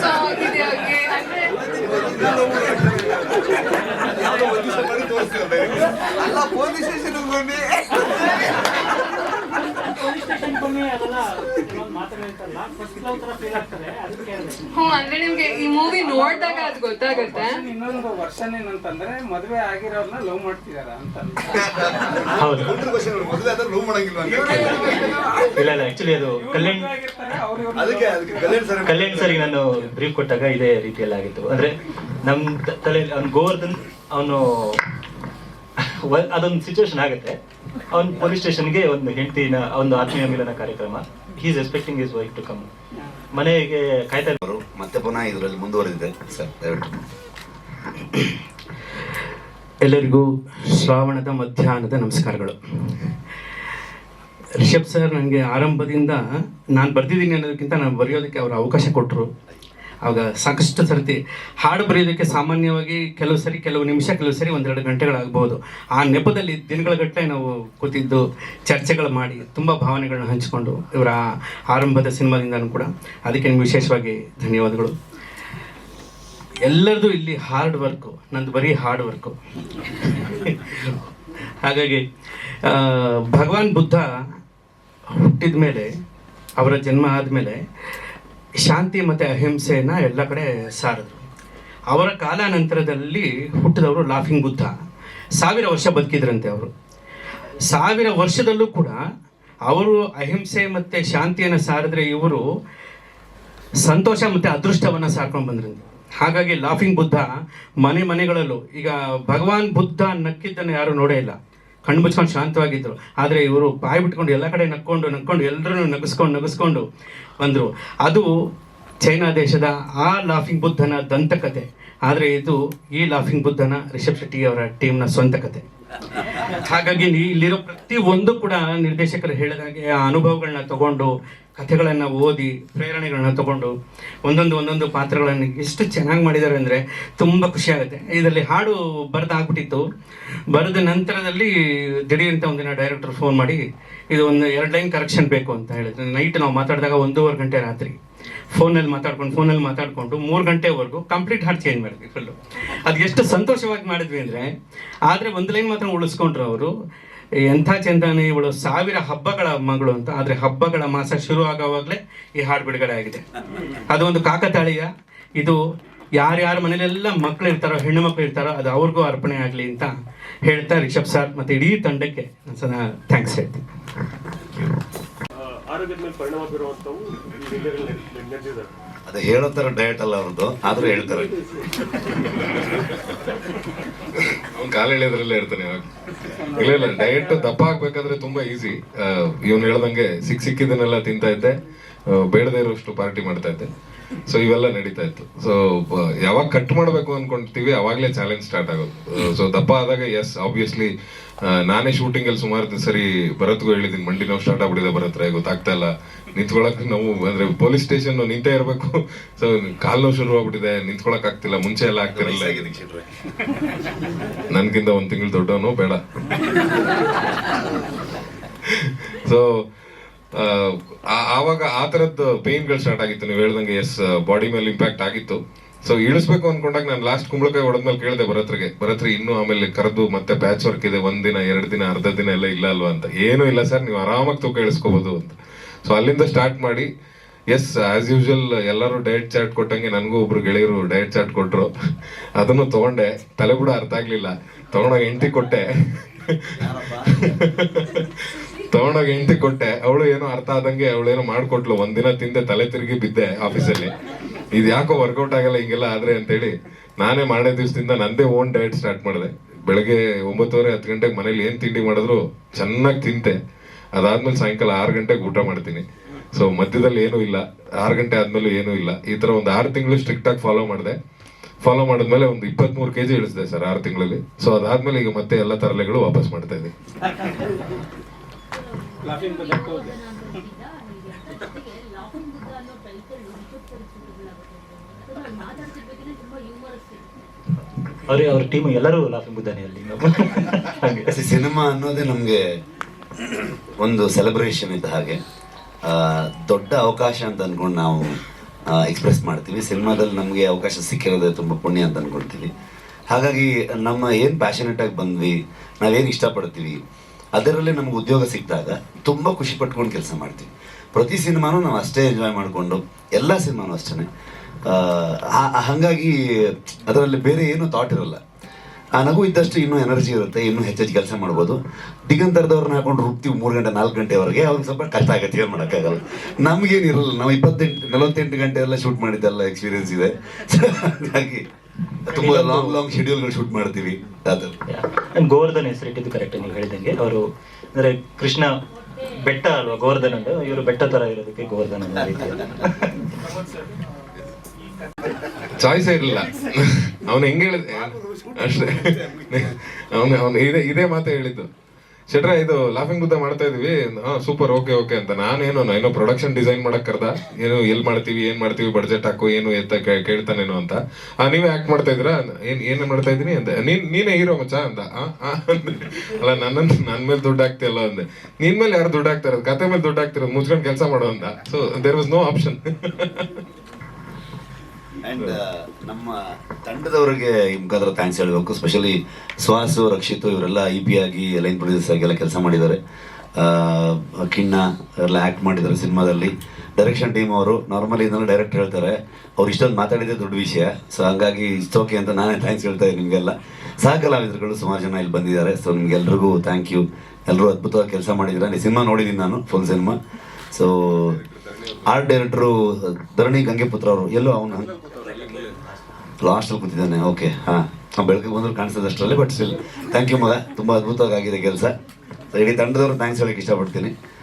ಸೊ ಇದು ಏ- ಅಂದ್ರೆ ಅಲ್ಲ ಪೊಲೀಸ್ ಸ್ಟೇಷನ್ ಬನ್ನಿ. ಹ್ಞೂ ಅಂದ್ರೆ ನಿಮ್ಗೆ ಈ ಮೂವಿ ನೋಡಿದಾಗ ಅದು ಗೊತ್ತಾಗುತ್ತೆ. ಇನ್ನೊಂದು ವರ್ಷನ್ ಏನಂತಂದ್ರೆ ಮದುವೆ ಆಗಿರೋರ್ನ ಲವ್ ಮಾಡ್ತಿದಾರ ಅಂತ. ಇಲ್ಲ ಇಲ್ಲ ಆಕ್ಚುಲಿ ಅದು ಕಲ್ಯಾಣ್ ಆಗಿರ್ತಾರೆ ಅದಕ್ಕೆ ಅದಕ್ಕೆ ಕಲ್ಯಾಣ್ ಸರ್ಗೆ ನಾನು ಬ್ರೀಫ್ ಕೊಟ್ಟಾಗ ಇದೇ ರೀತಿಯಲ್ಲಿ ಆಗಿತ್ತು. ಅಂದ್ರೆ ನಮ್ ತಲೆ ತಲೆಯಲ್ಲಿ ಅವ್ನು ಗೋವರ್ಧನ್ ಅವನು ಅದೊಂದು ಸಿಚುವೇಶನ್ ಆಗುತ್ತೆ. ಅವ್ನು ಪೊಲೀಸ್ ಸ್ಟೇಷನ್ಗೆ ಒಂದು ಹೆಂಡತಿನ ಒಂದು ಆತ್ಮೀಯ ಮಿಲನ ಕಾರ್ಯಕ್ರಮ. He's expecting his wife to come ಮನೆಗೆ ಕಾಯ್ತಾ ಇದ್ರು ಮತ್ತೆ ಪುನಃ ಇದರಲ್ಲಿ ಮುಂದುವರೆದಿದೆ. ಸರ್ ದಯವಿಟ್ಟು. ಎಲ್ಲರಿಗೂ ಶ್ರಾವಣದ ಮಧ್ಯಾಹ್ನದ ನಮಸ್ಕಾರಗಳು. ರಿಷಬ್ ಸರ್ ನನಗೆ ಆರಂಭದಿಂದ ನಾನು ಬರ್ತಿದ್ದೀನಿ ಅನ್ನೋದಕ್ಕಿಂತ ನಾನು ಬರೆಯೋದಕ್ಕೆ ಅವರು ಅವಕಾಶ ಕೊಟ್ಟರು ಆವಾಗ ಸಾಕಷ್ಟು ಸರ್ತಿ ಹಾಡು ಬರೆಯೋದಕ್ಕೆ ಸಾಮಾನ್ಯವಾಗಿ ಕೆಲವು ಸರಿ, ಕೆಲವು ನಿಮಿಷ, ಕೆಲವು ಸರಿ ಒಂದೆರಡು ಗಂಟೆಗಳಾಗ್ಬೋದು ಆ ನೆಪದಲ್ಲಿ ದಿನಗಳ ಗಟ್ಟಲೆ ನಾವು ಕೂತಿದ್ದು, ಚರ್ಚೆಗಳು ಮಾಡಿ, ತುಂಬ ಭಾವನೆಗಳನ್ನ ಹಂಚಿಕೊಂಡು ಇವರ ಆರಂಭದ ಸಿನಿಮಾದಿಂದನೂ ಕೂಡ. ಅದಕ್ಕೆ ನಿಮ್ಗೆ ವಿಶೇಷವಾಗಿ ಧನ್ಯವಾದಗಳು. ಎಲ್ಲರದು ಇಲ್ಲಿ ಹಾರ್ಡ್ ವರ್ಕು, ನಂದು ಬರೀ ಹಾರ್ಡ್ ವರ್ಕು. ಹಾಗಾಗಿ ಭಗವಾನ್ ಬುದ್ಧ ಹುಟ್ಟಿದ ಮೇಲೆ ಅವರ ಜನ್ಮ ಆದಮೇಲೆ ಶಾಂತಿ ಮತ್ತು ಅಹಿಂಸೆಯನ್ನು ಎಲ್ಲ ಕಡೆ ಸಾರಿದ್ರು. ಅವರ ಕಾಲಾನಂತರದಲ್ಲಿ ಹುಟ್ಟಿದವರು ಲಾಫಿಂಗ್ ಬುದ್ಧ. ಸಾವಿರ ವರ್ಷ ಬದುಕಿದ್ರಂತೆ ಅವರು. ಸಾವಿರ ವರ್ಷದಲ್ಲೂ ಕೂಡ ಅವರು ಅಹಿಂಸೆ ಮತ್ತು ಶಾಂತಿಯನ್ನು ಸಾರಿದ್ರೆ ಇವರು ಸಂತೋಷ ಮತ್ತು ಅದೃಷ್ಟವನ್ನು ಸಾರ್ಕೊಂಡು ಬಂದ್ರಂತೆ. ಹಾಗಾಗಿ ಲಾಫಿಂಗ್ ಬುದ್ಧ ಮನೆ ಮನೆಗಳಲ್ಲೂ ಈಗ ಭಗವಾನ್ ಬುದ್ಧ ನಕ್ಕಿದ್ದನ್ನು ಯಾರು ನೋಡೇ ಇಲ್ಲ. ಕಣ್ಣು ಮುಚ್ಕೊಂಡು ಶಾಂತವಾಗಿದ್ದರು ಆದರೆ ಇವರು ಬಾಯಿ ಬಿಟ್ಕೊಂಡು ಎಲ್ಲ ಕಡೆ ನಕ್ಕೊಂಡು ನಕ್ಕೊಂಡು ಎಲ್ಲರೂ ನಗಿಸ್ಕೊಂಡು ನಗಿಸ್ಕೊಂಡು ಬಂದರು. ಅದು ಚೈನಾ ದೇಶದ ಆ ಲಾಫಿಂಗ್ ಬುದ್ಧನ ದಂತಕತೆ. ಆದರೆ ಇದು ಈ ಲಾಫಿಂಗ್ ಬುದ್ಧನ ರಿಷಬ್ ಶೆಟ್ಟಿ ಅವರ ಟೀಮ್ನ ಸ್ವಂತ ಕತೆ. ಹಾಗಾಗಿ ಇಲ್ಲಿರೋ ಪ್ರತಿ ಒಂದು ಕೂಡ ನಿರ್ದೇಶಕರು ಹೇಳಿದ ಹಾಗೆ ಆ ಅನುಭವಗಳನ್ನ ತಗೊಂಡು ಕಥೆಗಳನ್ನು ಓದಿ ಪ್ರೇರಣೆಗಳನ್ನ ತಗೊಂಡು ಒಂದೊಂದು ಒಂದೊಂದು ಪಾತ್ರಗಳನ್ನು ಎಷ್ಟು ಚೆನ್ನಾಗಿ ಮಾಡಿದ್ದಾರೆ ಅಂದರೆ ತುಂಬ ಖುಷಿಯಾಗುತ್ತೆ ಇದರಲ್ಲಿ ಹಾಡು ಬರೆದಾಗ್ಬಿಟ್ಟಿತ್ತು. ಬರೆದ ನಂತರದಲ್ಲಿ ದಿಢೀರಂತ ಒಂದಿನ ಡೈರೆಕ್ಟರ್ ಫೋನ್ ಮಾಡಿ, ಇದು ಒಂದು ಎರಡು ಲೈನ್ ಕರೆಕ್ಷನ್ ಬೇಕು ಅಂತ ಹೇಳಿದ್ರು. ನೈಟ್ ನಾವು ಮಾತಾಡಿದಾಗ ಒಂದೂವರೆ ಗಂಟೆ ರಾತ್ರಿ. ಫೋನಲ್ಲಿ ಮಾತಾಡ್ಕೊಂಡು, ಫೋನಲ್ಲಿ ಮಾತಾಡಿಕೊಂಡು ಮೂರು ಗಂಟೆವರೆಗೂ ಕಂಪ್ಲೀಟ್ ಹಾಡು ಚೇಂಜ್ ಮಾಡಿದ್ವಿ ಫುಲ್ಲು ಅದು ಎಷ್ಟು ಸಂತೋಷವಾಗಿ ಮಾಡಿದ್ವಿ ಅಂದರೆ, ಆದರೆ ಒಂದು ಲೈನ್ ಮಾತ್ರ ಉಳಿಸ್ಕೊಂಡ್ರು ಅವರು. ಎಂಥ ಚಂದನೆ ಇವಳು ಸಾವಿರ ಹಬ್ಬಗಳ ಮಗಳು ಅಂತ, ಆದರೆ ಹಬ್ಬಗಳ ಮಾಸ ಶುರು ಆಗೋವಾಗಲೇ ಈ ಹಾಡು ಬಿಡುಗಡೆ ಆಗಿದೆ. ಅದು ಒಂದು ಕಾಕತಾಳೀಯ. ಇದು ಯಾರ್ಯಾರ ಮನೇಲೆಲ್ಲ ಮಕ್ಕಳು ಇರ್ತಾರೋ, ಹೆಣ್ಣು ಮಕ್ಕಳು ಇರ್ತಾರೋ, ಅದು ಅವ್ರಿಗೂ ಅರ್ಪಣೆ ಆಗಲಿ ಅಂತ ಹೇಳ್ತಾ ರಿಷಬ್ ಸರ್ ಮತ್ತು ಇಡೀ ತಂಡಕ್ಕೆ ಥ್ಯಾಂಕ್ಸ್ ಹೇಳ್ತೀನಿ. ಆರೋಗ್ಯದ ಮೇಲೆ ಪರಿಣಾಮ ನೆನೆದಿದ್ದಾರೆ ಅದು ಹೇಳೋ ತರ ಡಯಟ್ ಅಲ್ಲ ಅವ್ರದ್ದು, ಆದರೂ ಹೇಳ್ತಾರೆ. ಅವ್ನು ಕಾಲು ಎಳೆಯೋದ್ರಲ್ಲೇ ಇರ್ತಾನೆ ಇಲ್ಲ ಇಲ್ಲ ಡಯಟ್ ದಪ್ಪ ಆಗ್ಬೇಕಾದ್ರೆ ತುಂಬಾ ಈಸಿ ಇವನು ಹೇಳ್ದಂಗೆ ಸಿಕ್ ಸಿಕ್ಕಿದ್ದನ್ನೆಲ್ಲ ತಿಂತಾ ಇದ್ದೆ. ಬೇಡದೇ ಇರೋಷ್ಟು ಪಾರ್ಟಿ ಮಾಡ್ತಾ ಇದ್ದೆ. ಸೊ ಇವೆಲ್ಲ ನಡೀತಾ ಇತ್ತು. ಸೊ ಯಾವಾಗ ಕಟ್ ಮಾಡಬೇಕು ಅನ್ಕೊಂತೀವಿ ಅವಾಗಲೇ ಚಾಲೆಂಜ್ ಸ್ಟಾರ್ಟ್ ಆಗೋದು. ಸೊ ದಪ್ಪ ಆದಾಗ ಎಸ್ ಆಬ್ವಿಯಸ್ಲಿ ನಾನೇ ಶೂಟಿಂಗ್ ಅಲ್ಲಿ ಸುಮಾರು ಸರಿ ಭರತ್ಗೂ ಹೇಳಿದೀನಿ ಮಂಡಿ ನೋವು ಸ್ಟಾರ್ಟ್ ಆಗ್ಬಿಟ್ಟಿದೆ ಭರತ್ರ ಗೊತ್ತಾಗ್ತಾ ಇಲ್ಲ. ನಿಂತ್ಕೊಳಕ್ ನಾವು ಅಂದ್ರೆ ಪೊಲೀಸ್ ಸ್ಟೇಷನ್ ನಿಂತೇ ಇರಬೇಕು. ಸೊ ಕಾಲ್ ನೋವು ಶುರು ಆಗ್ಬಿಟ್ಟಿದೆ ನಿಂತ್ಕೊಳಕ್ ಆಗ್ತಿಲ್ಲ ಮುಂಚೆ ಎಲ್ಲ ಆಗ್ತಿರಲಿಲ್ಲ ನನ್ಗಿಂತ ಒಂದ್ ತಿಂಗಳು ದೊಡ್ಡವನು ಬೇಡ. ಸೊ ಆವಾಗ ಆ ಥರದ್ದು ಪೇನ್ಗಳು ಸ್ಟಾರ್ಟ್ ಆಗಿತ್ತು. ನೀವು ಹೇಳ್ದಂಗೆ ಎಸ್ ಬಾಡಿ ಮೇಲೆ ಇಂಪ್ಯಾಕ್ಟ್ ಆಗಿತ್ತು. ಸೊ ಇಳಿಸ್ಬೇಕು ಅನ್ಕೊಂಡಾಗ ನಾನು ಲಾಸ್ಟ್ ಕುಂಬಳಕಾಯಿ ಹೊಡೆದ್ಮೇಲೆ ಕೇಳಿದೆ ಭರತ್ರಿಗೆ. ಭರತ್ರಿ, ಇನ್ನೂ ಆಮೇಲೆ ಕರೆದು ಮತ್ತೆ ಪ್ಯಾಚ್ ವರ್ಕ್ ಇದೆ ಒಂದಿನ ಎರಡು ದಿನ, ಅರ್ಧ ದಿನ ಎಲ್ಲ ಇಲ್ಲ ಅಲ್ವಾ ಅಂತ. ಏನೂ ಇಲ್ಲ ಸರ್ ನೀವು ಆರಾಮಾಗಿ ತೂಕ ಇಳಿಸ್ಕೋಬಹುದು ಅಂತ. ಸೊ ಅಲ್ಲಿಂದ ಸ್ಟಾರ್ಟ್ ಮಾಡಿ ಎಸ್ ಆಸ್ ಯೂಶುವಲ್ ಎಲ್ಲರೂ ಡಯಟ್ ಚಾರ್ಟ್ ಕೊಟ್ಟಂಗೆ ನನಗೂ ಒಬ್ರು ಗೆಳೆಯರು ಡಯಟ್ ಚಾರ್ಟ್ ಕೊಟ್ಟರು ಅದನ್ನು ತಗೊಂಡೆ. ತಲೆ ಕೂಡ ಅರ್ಥ ಆಗ್ಲಿಲ್ಲ. ತಗೊಂಡಾಗ ಎಂಟಿ ಕೊಟ್ಟೆ. ತಗೊಂಡಾಗ ಹೆಂಡತಿ ಕೊಟ್ಟೆ, ಅವಳು ಏನೋ ಅರ್ಥ ಆದಂಗೆ ಅವಳೇನೋ ಮಾಡ್ಕೊಟ್ಲು. ಒಂದಿನ ತಿಂದೆ, ತಲೆ ತಿರುಗಿ ಬಿದ್ದೆ ಆಫೀಸಲ್ಲಿ. ಇದು ಯಾಕೋ ವರ್ಕೌಟ್ ಆಗಲ್ಲ, ಹಿಂಗೆಲ್ಲ ಆದ್ರೆ ಅಂತೇಳಿ ನಾನೇ ಮಾಡೇ ದಿವಸದಿಂದ ನಂದೇ ಓನ್ ಡಯಟ್ ಸ್ಟಾರ್ಟ್ ಮಾಡಿದೆ. ಬೆಳಗ್ಗೆ ಒಂಬತ್ತುವರೆ, ಹತ್ತು ಗಂಟೆಗೆ ಮನೇಲಿ ಏನು ತಿಂಡಿ ಮಾಡಿದ್ರು, ಚೆನ್ನಾಗಿ ತಿಂತೆ. ಅದಾದ್ಮೇಲೆ ಸಾಯಂಕಾಲ ಆರು ಗಂಟೆಗೆ ಊಟ ಮಾಡ್ತೀನಿ. ಸೊ ಮಧ್ಯದಲ್ಲಿ ಏನೂ ಇಲ್ಲ. ಆರು ಗಂಟೆ ಆದ್ಮೇಲೆ ಏನೂ ಇಲ್ಲ. ಈ ತರ ಒಂದು ಆರು ತಿಂಗಳು ಸ್ಟ್ರಿಕ್ಟ್ ಆಗಿ ಫಾಲೋ ಮಾಡಿದೆ. ಫಾಲೋ ಮಾಡಿದ್ಮೇಲೆ ಒಂದು ಇಪ್ಪತ್ಮೂರು ಕೆ ಜಿ ಇಳಿಸಿದೆ ಸರ್ ಆರು ತಿಂಗಳಲ್ಲಿ. ಸೊ ಅದಾದ್ಮೇಲೆ ಈಗ ಮತ್ತೆ ಎಲ್ಲ ತರಲೆಗಳು ವಾಪಸ್ ಮಾಡ್ತಾ ಇದ್ದೀನಿ. ಲಾಫಿಂಗ್ ಬಜೆಟ್ ಅವ್ರಿಗೆ ಅವ್ರ ಟೀಮ್ ಎಲ್ಲರೂ ಲಾಫಿಂಗ್ ಬುದ್ಧಾನೆ ಅಲ್ಲಿ ಹಾಗೆ ಸಿನಿಮಾ ಅನ್ನೋದೇ ನಮಗೆ ಒಂದು ಸೆಲೆಬ್ರೇಷನ್ ಇದ್ದ ಹಾಗೆ. ದೊಡ್ಡ ಅವಕಾಶ ಅಂತ ಅಂದ್ಕೊಂಡು ನಾವು ಎಕ್ಸ್ಪ್ರೆಸ್ ಮಾಡ್ತೀವಿ. ಸಿನಿಮಾದಲ್ಲಿ ನಮಗೆ ಅವಕಾಶ ಸಿಕ್ಕಿರೋದೇ ತುಂಬ ಪುಣ್ಯ ಅಂತ ಅಂದ್ಕೊಳ್ತೀವಿ ಹಾಗಾಗಿ ನಮ್ಮ ಏನು ಪ್ಯಾಷನೇಟಾಗಿ ಆಗಿ ಬಂದ್ವಿ ನಾವೇನು ಇಷ್ಟಪಡ್ತೀವಿ ಅದರಲ್ಲೇ ನಮ್ಗೆ ಉದ್ಯೋಗ ಸಿಕ್ಕಿದಾಗ ತುಂಬ ಖುಷಿ ಪಟ್ಕೊಂಡು ಕೆಲಸ ಮಾಡ್ತೀವಿ. ಪ್ರತಿ ಸಿನಿಮಾನು ನಾವು ಅಷ್ಟೇ ಎಂಜಾಯ್ ಮಾಡಿಕೊಂಡು, ಎಲ್ಲ ಸಿನಿಮಾನು ಅಷ್ಟೇ ಹಾಗಾಗಿ ಅದರಲ್ಲಿ ಬೇರೆ ಏನೂ ಥಾಟ್ ಇರಲ್ಲ. ಆ ನಗು ಇದ್ದಷ್ಟು ಇನ್ನೂ ಎನರ್ಜಿ ಇರುತ್ತೆ, ಇನ್ನೂ ಹೆಚ್ಚೆಚ್ಚು ಕೆಲಸ ಮಾಡ್ಬೋದು. ದಿಗಂತರದವ್ರನ್ನ ಹಾಕೊಂಡು ರುಬ್ತೀವಿ ಮೂರು ಗಂಟೆ, ನಾಲ್ಕು ಗಂಟೆವರೆಗೆ, ಅವ್ರಿಗೆ ಸ್ವಲ್ಪ ಕಷ್ಟ ಆಗುತ್ತೆ, ಏನು ಮಾಡೋಕ್ಕಾಗಲ್ಲ. ನಮಗೇನಿರಲ್ಲ, ನಾವು ಇಪ್ಪತ್ತೆಂಟು, ನಲವತ್ತೆಂಟು ಗಂಟೆ ಎಲ್ಲ ಶೂಟ್ ಮಾಡಿದ್ದೆಲ್ಲ ಎಕ್ಸ್ಪೀರಿಯನ್ಸ್ ಇದೆ. ಹಾಗಾಗಿ ತುಂಬ ಲಾಂಗ್ ಲಾಂಗ್ ಶೆಡ್ಯೂಲ್ಗಳು ಶೂಟ್ ಮಾಡ್ತೀವಿ ಗೋವರ್ಧನ್ ಹೆಸರಿಟ್ಟಿದ್ದು ಕರೆಕ್ಟ್ ನೀವು ಹೇಳಿದಂಗೆ. ಅವರು ಅಂದ್ರೆ ಕೃಷ್ಣ ಬೆಟ್ಟ ಅಲ್ವಾ ಗೋವರ್ಧನ್ ಅಂದ್ರೆ ಇವರು ಬೆಟ್ಟ ತರ ಇರೋದಕ್ಕೆ ಗೋವರ್ಧನ್ ಚಾಯ್ಸ್ ಇರಲಿಲ್ಲ. ಅವನು ಹೆಂಗ್ ಹೇಳಿದೆ? ಅಷ್ಟೇ. ಅವನು ಅವನು ಇದೇ ಇದೇ ಮಾತೇ ಹೇಳಿದ್ದು. ಶೆಟ್ರ, ಇದು ಲಾಫಿಂಗ್ ಬುದ್ಧ ಮಾಡ್ತಾ ಇದೀವಿ. ಸೂಪರ್ ಓಕೆ ಓಕೆ ಅಂತ. ನಾನೇನು ಏನೋ ಪ್ರೊಡಕ್ಷನ್ ಡಿಸೈನ್ ಮಾಡಕ್ ಕರ್ದ. ಏನು, ಎಲ್ ಮಾಡ್ತೀವಿ, ಏನ್ ಮಾಡ್ತೀವಿ ಬಡ್ಜೆಟ್ ಹಾಕು, ಏನು ಎತ್ತ ಕೇಳ್ತಾನೇನು ಅಂತ. ನೀವೇ ಆಕ್ಟ್ ಮಾಡ್ತಾ ಇದ್ರ ಏನ್ ಏನ್ ಮಾಡ್ತಾ ಇದೀನಿ ಅಂತ ನೀನ್, ನೀನೇ ಹೀರೋ ಮಚ್ಚ ಅಂತ. ಅಲ್ಲ ನನ್ನ ನನ್ ಮೇಲೆ ದುಡ್ಡು ಹಾಕ್ತಿಯಲ್ಲ ಅಂದೆ. ನಿನ್ ಮೇಲೆ ಯಾರು ದುಡ್ಡು ಹಾಕ್ತಾರ ಕತೆ ಮೇಲೆ ದುಡ್ಡು ಹಾಕ್ತಿರೋದು? ಮುಚ್ಕೊಂಡು ಕೆಲಸ ಮಾಡೋ ಅಂತ so there was no option and ನಮ್ಮ ತಂಡದವರಿಗೆ ಮುಖಾಂತರ ಥ್ಯಾಂಕ್ಸ್ ಹೇಳಬೇಕು. ಸ್ಪೆಷಲಿ ಸುಹಾಸು ರಕ್ಷಿತು ಇವರೆಲ್ಲ ಇ ಪಿ ಆಗಿ ಲೈನ್ ಪ್ರೊಡ್ಯೂಸರ್ಸ್ ಆಗಿ ಎಲ್ಲ ಕೆಲಸ ಮಾಡಿದ್ದಾರೆ. ಕಿಣ್ಣ ಎಲ್ಲ ಆ್ಯಕ್ಟ್ ಮಾಡಿದ್ದಾರೆ ಸಿನಿಮಾದಲ್ಲಿ. ಡೈರೆಕ್ಷನ್ ಟೀಮ್ ಅವರು ನಾರ್ಮಲಿ ಇದನ್ನು ಡೈರೆಕ್ಟ್ ಹೇಳ್ತಾರೆ. ಅವ್ರು ಇಷ್ಟೊಂದು ಮಾತಾಡಿದ್ದೆ ದೊಡ್ಡ ವಿಷಯ. ಸೊ ಹಂಗಾಗಿ ಇಷ್ಟೋಕೆ ಅಂತ ನಾನೇ ಥ್ಯಾಂಕ್ಸ್ ಹೇಳ್ತಾ ಇದ್ದೀನಿ ನಿಮಗೆಲ್ಲ. ಸಹ ಕಲಾವಿದರುಗಳು ಸುಮಾರು ಜನ ಇಲ್ಲಿ ಬಂದಿದ್ದಾರೆ. ಸೊ ನಿಮ್ಗೆಲ್ರಿಗೂ ಥ್ಯಾಂಕ್ ಯು ಎಲ್ಲರೂ ಅದ್ಭುತವಾಗಿ ಕೆಲಸ ಮಾಡಿದ್ದೀರಾ? ಸಿನಿಮಾ ನೋಡಿದ್ದೀನಿ ನಾನು full cinema so art director Dharani Gangeputra ಅವರು, ಎಲ್ಲೋ ಅವನು? ಲಾಸ್ಟಲ್ಲಿ ಕೂತಿದ್ದಾನೆ ಓಕೆ ಹಾಂ. ಬೆಳಗ್ಗೆ ಬಂದರೂ ಕಾಣಿಸ್ತದೆ ಅಷ್ಟರಲ್ಲಿ ಬಟ್ ಸ್ಟಿಲ್ ಥ್ಯಾಂಕ್ ಯು ಮಗ, ತುಂಬ ಅದ್ಭುತವಾಗಿ ಆಗಿದೆ ಕೆಲಸ ಇಡೀ ತಂಡದವರು ಥ್ಯಾಂಕ್ಸ್ ಹೇಳಕ್ಕೆ ಇಷ್ಟಪಡ್ತೀನಿ.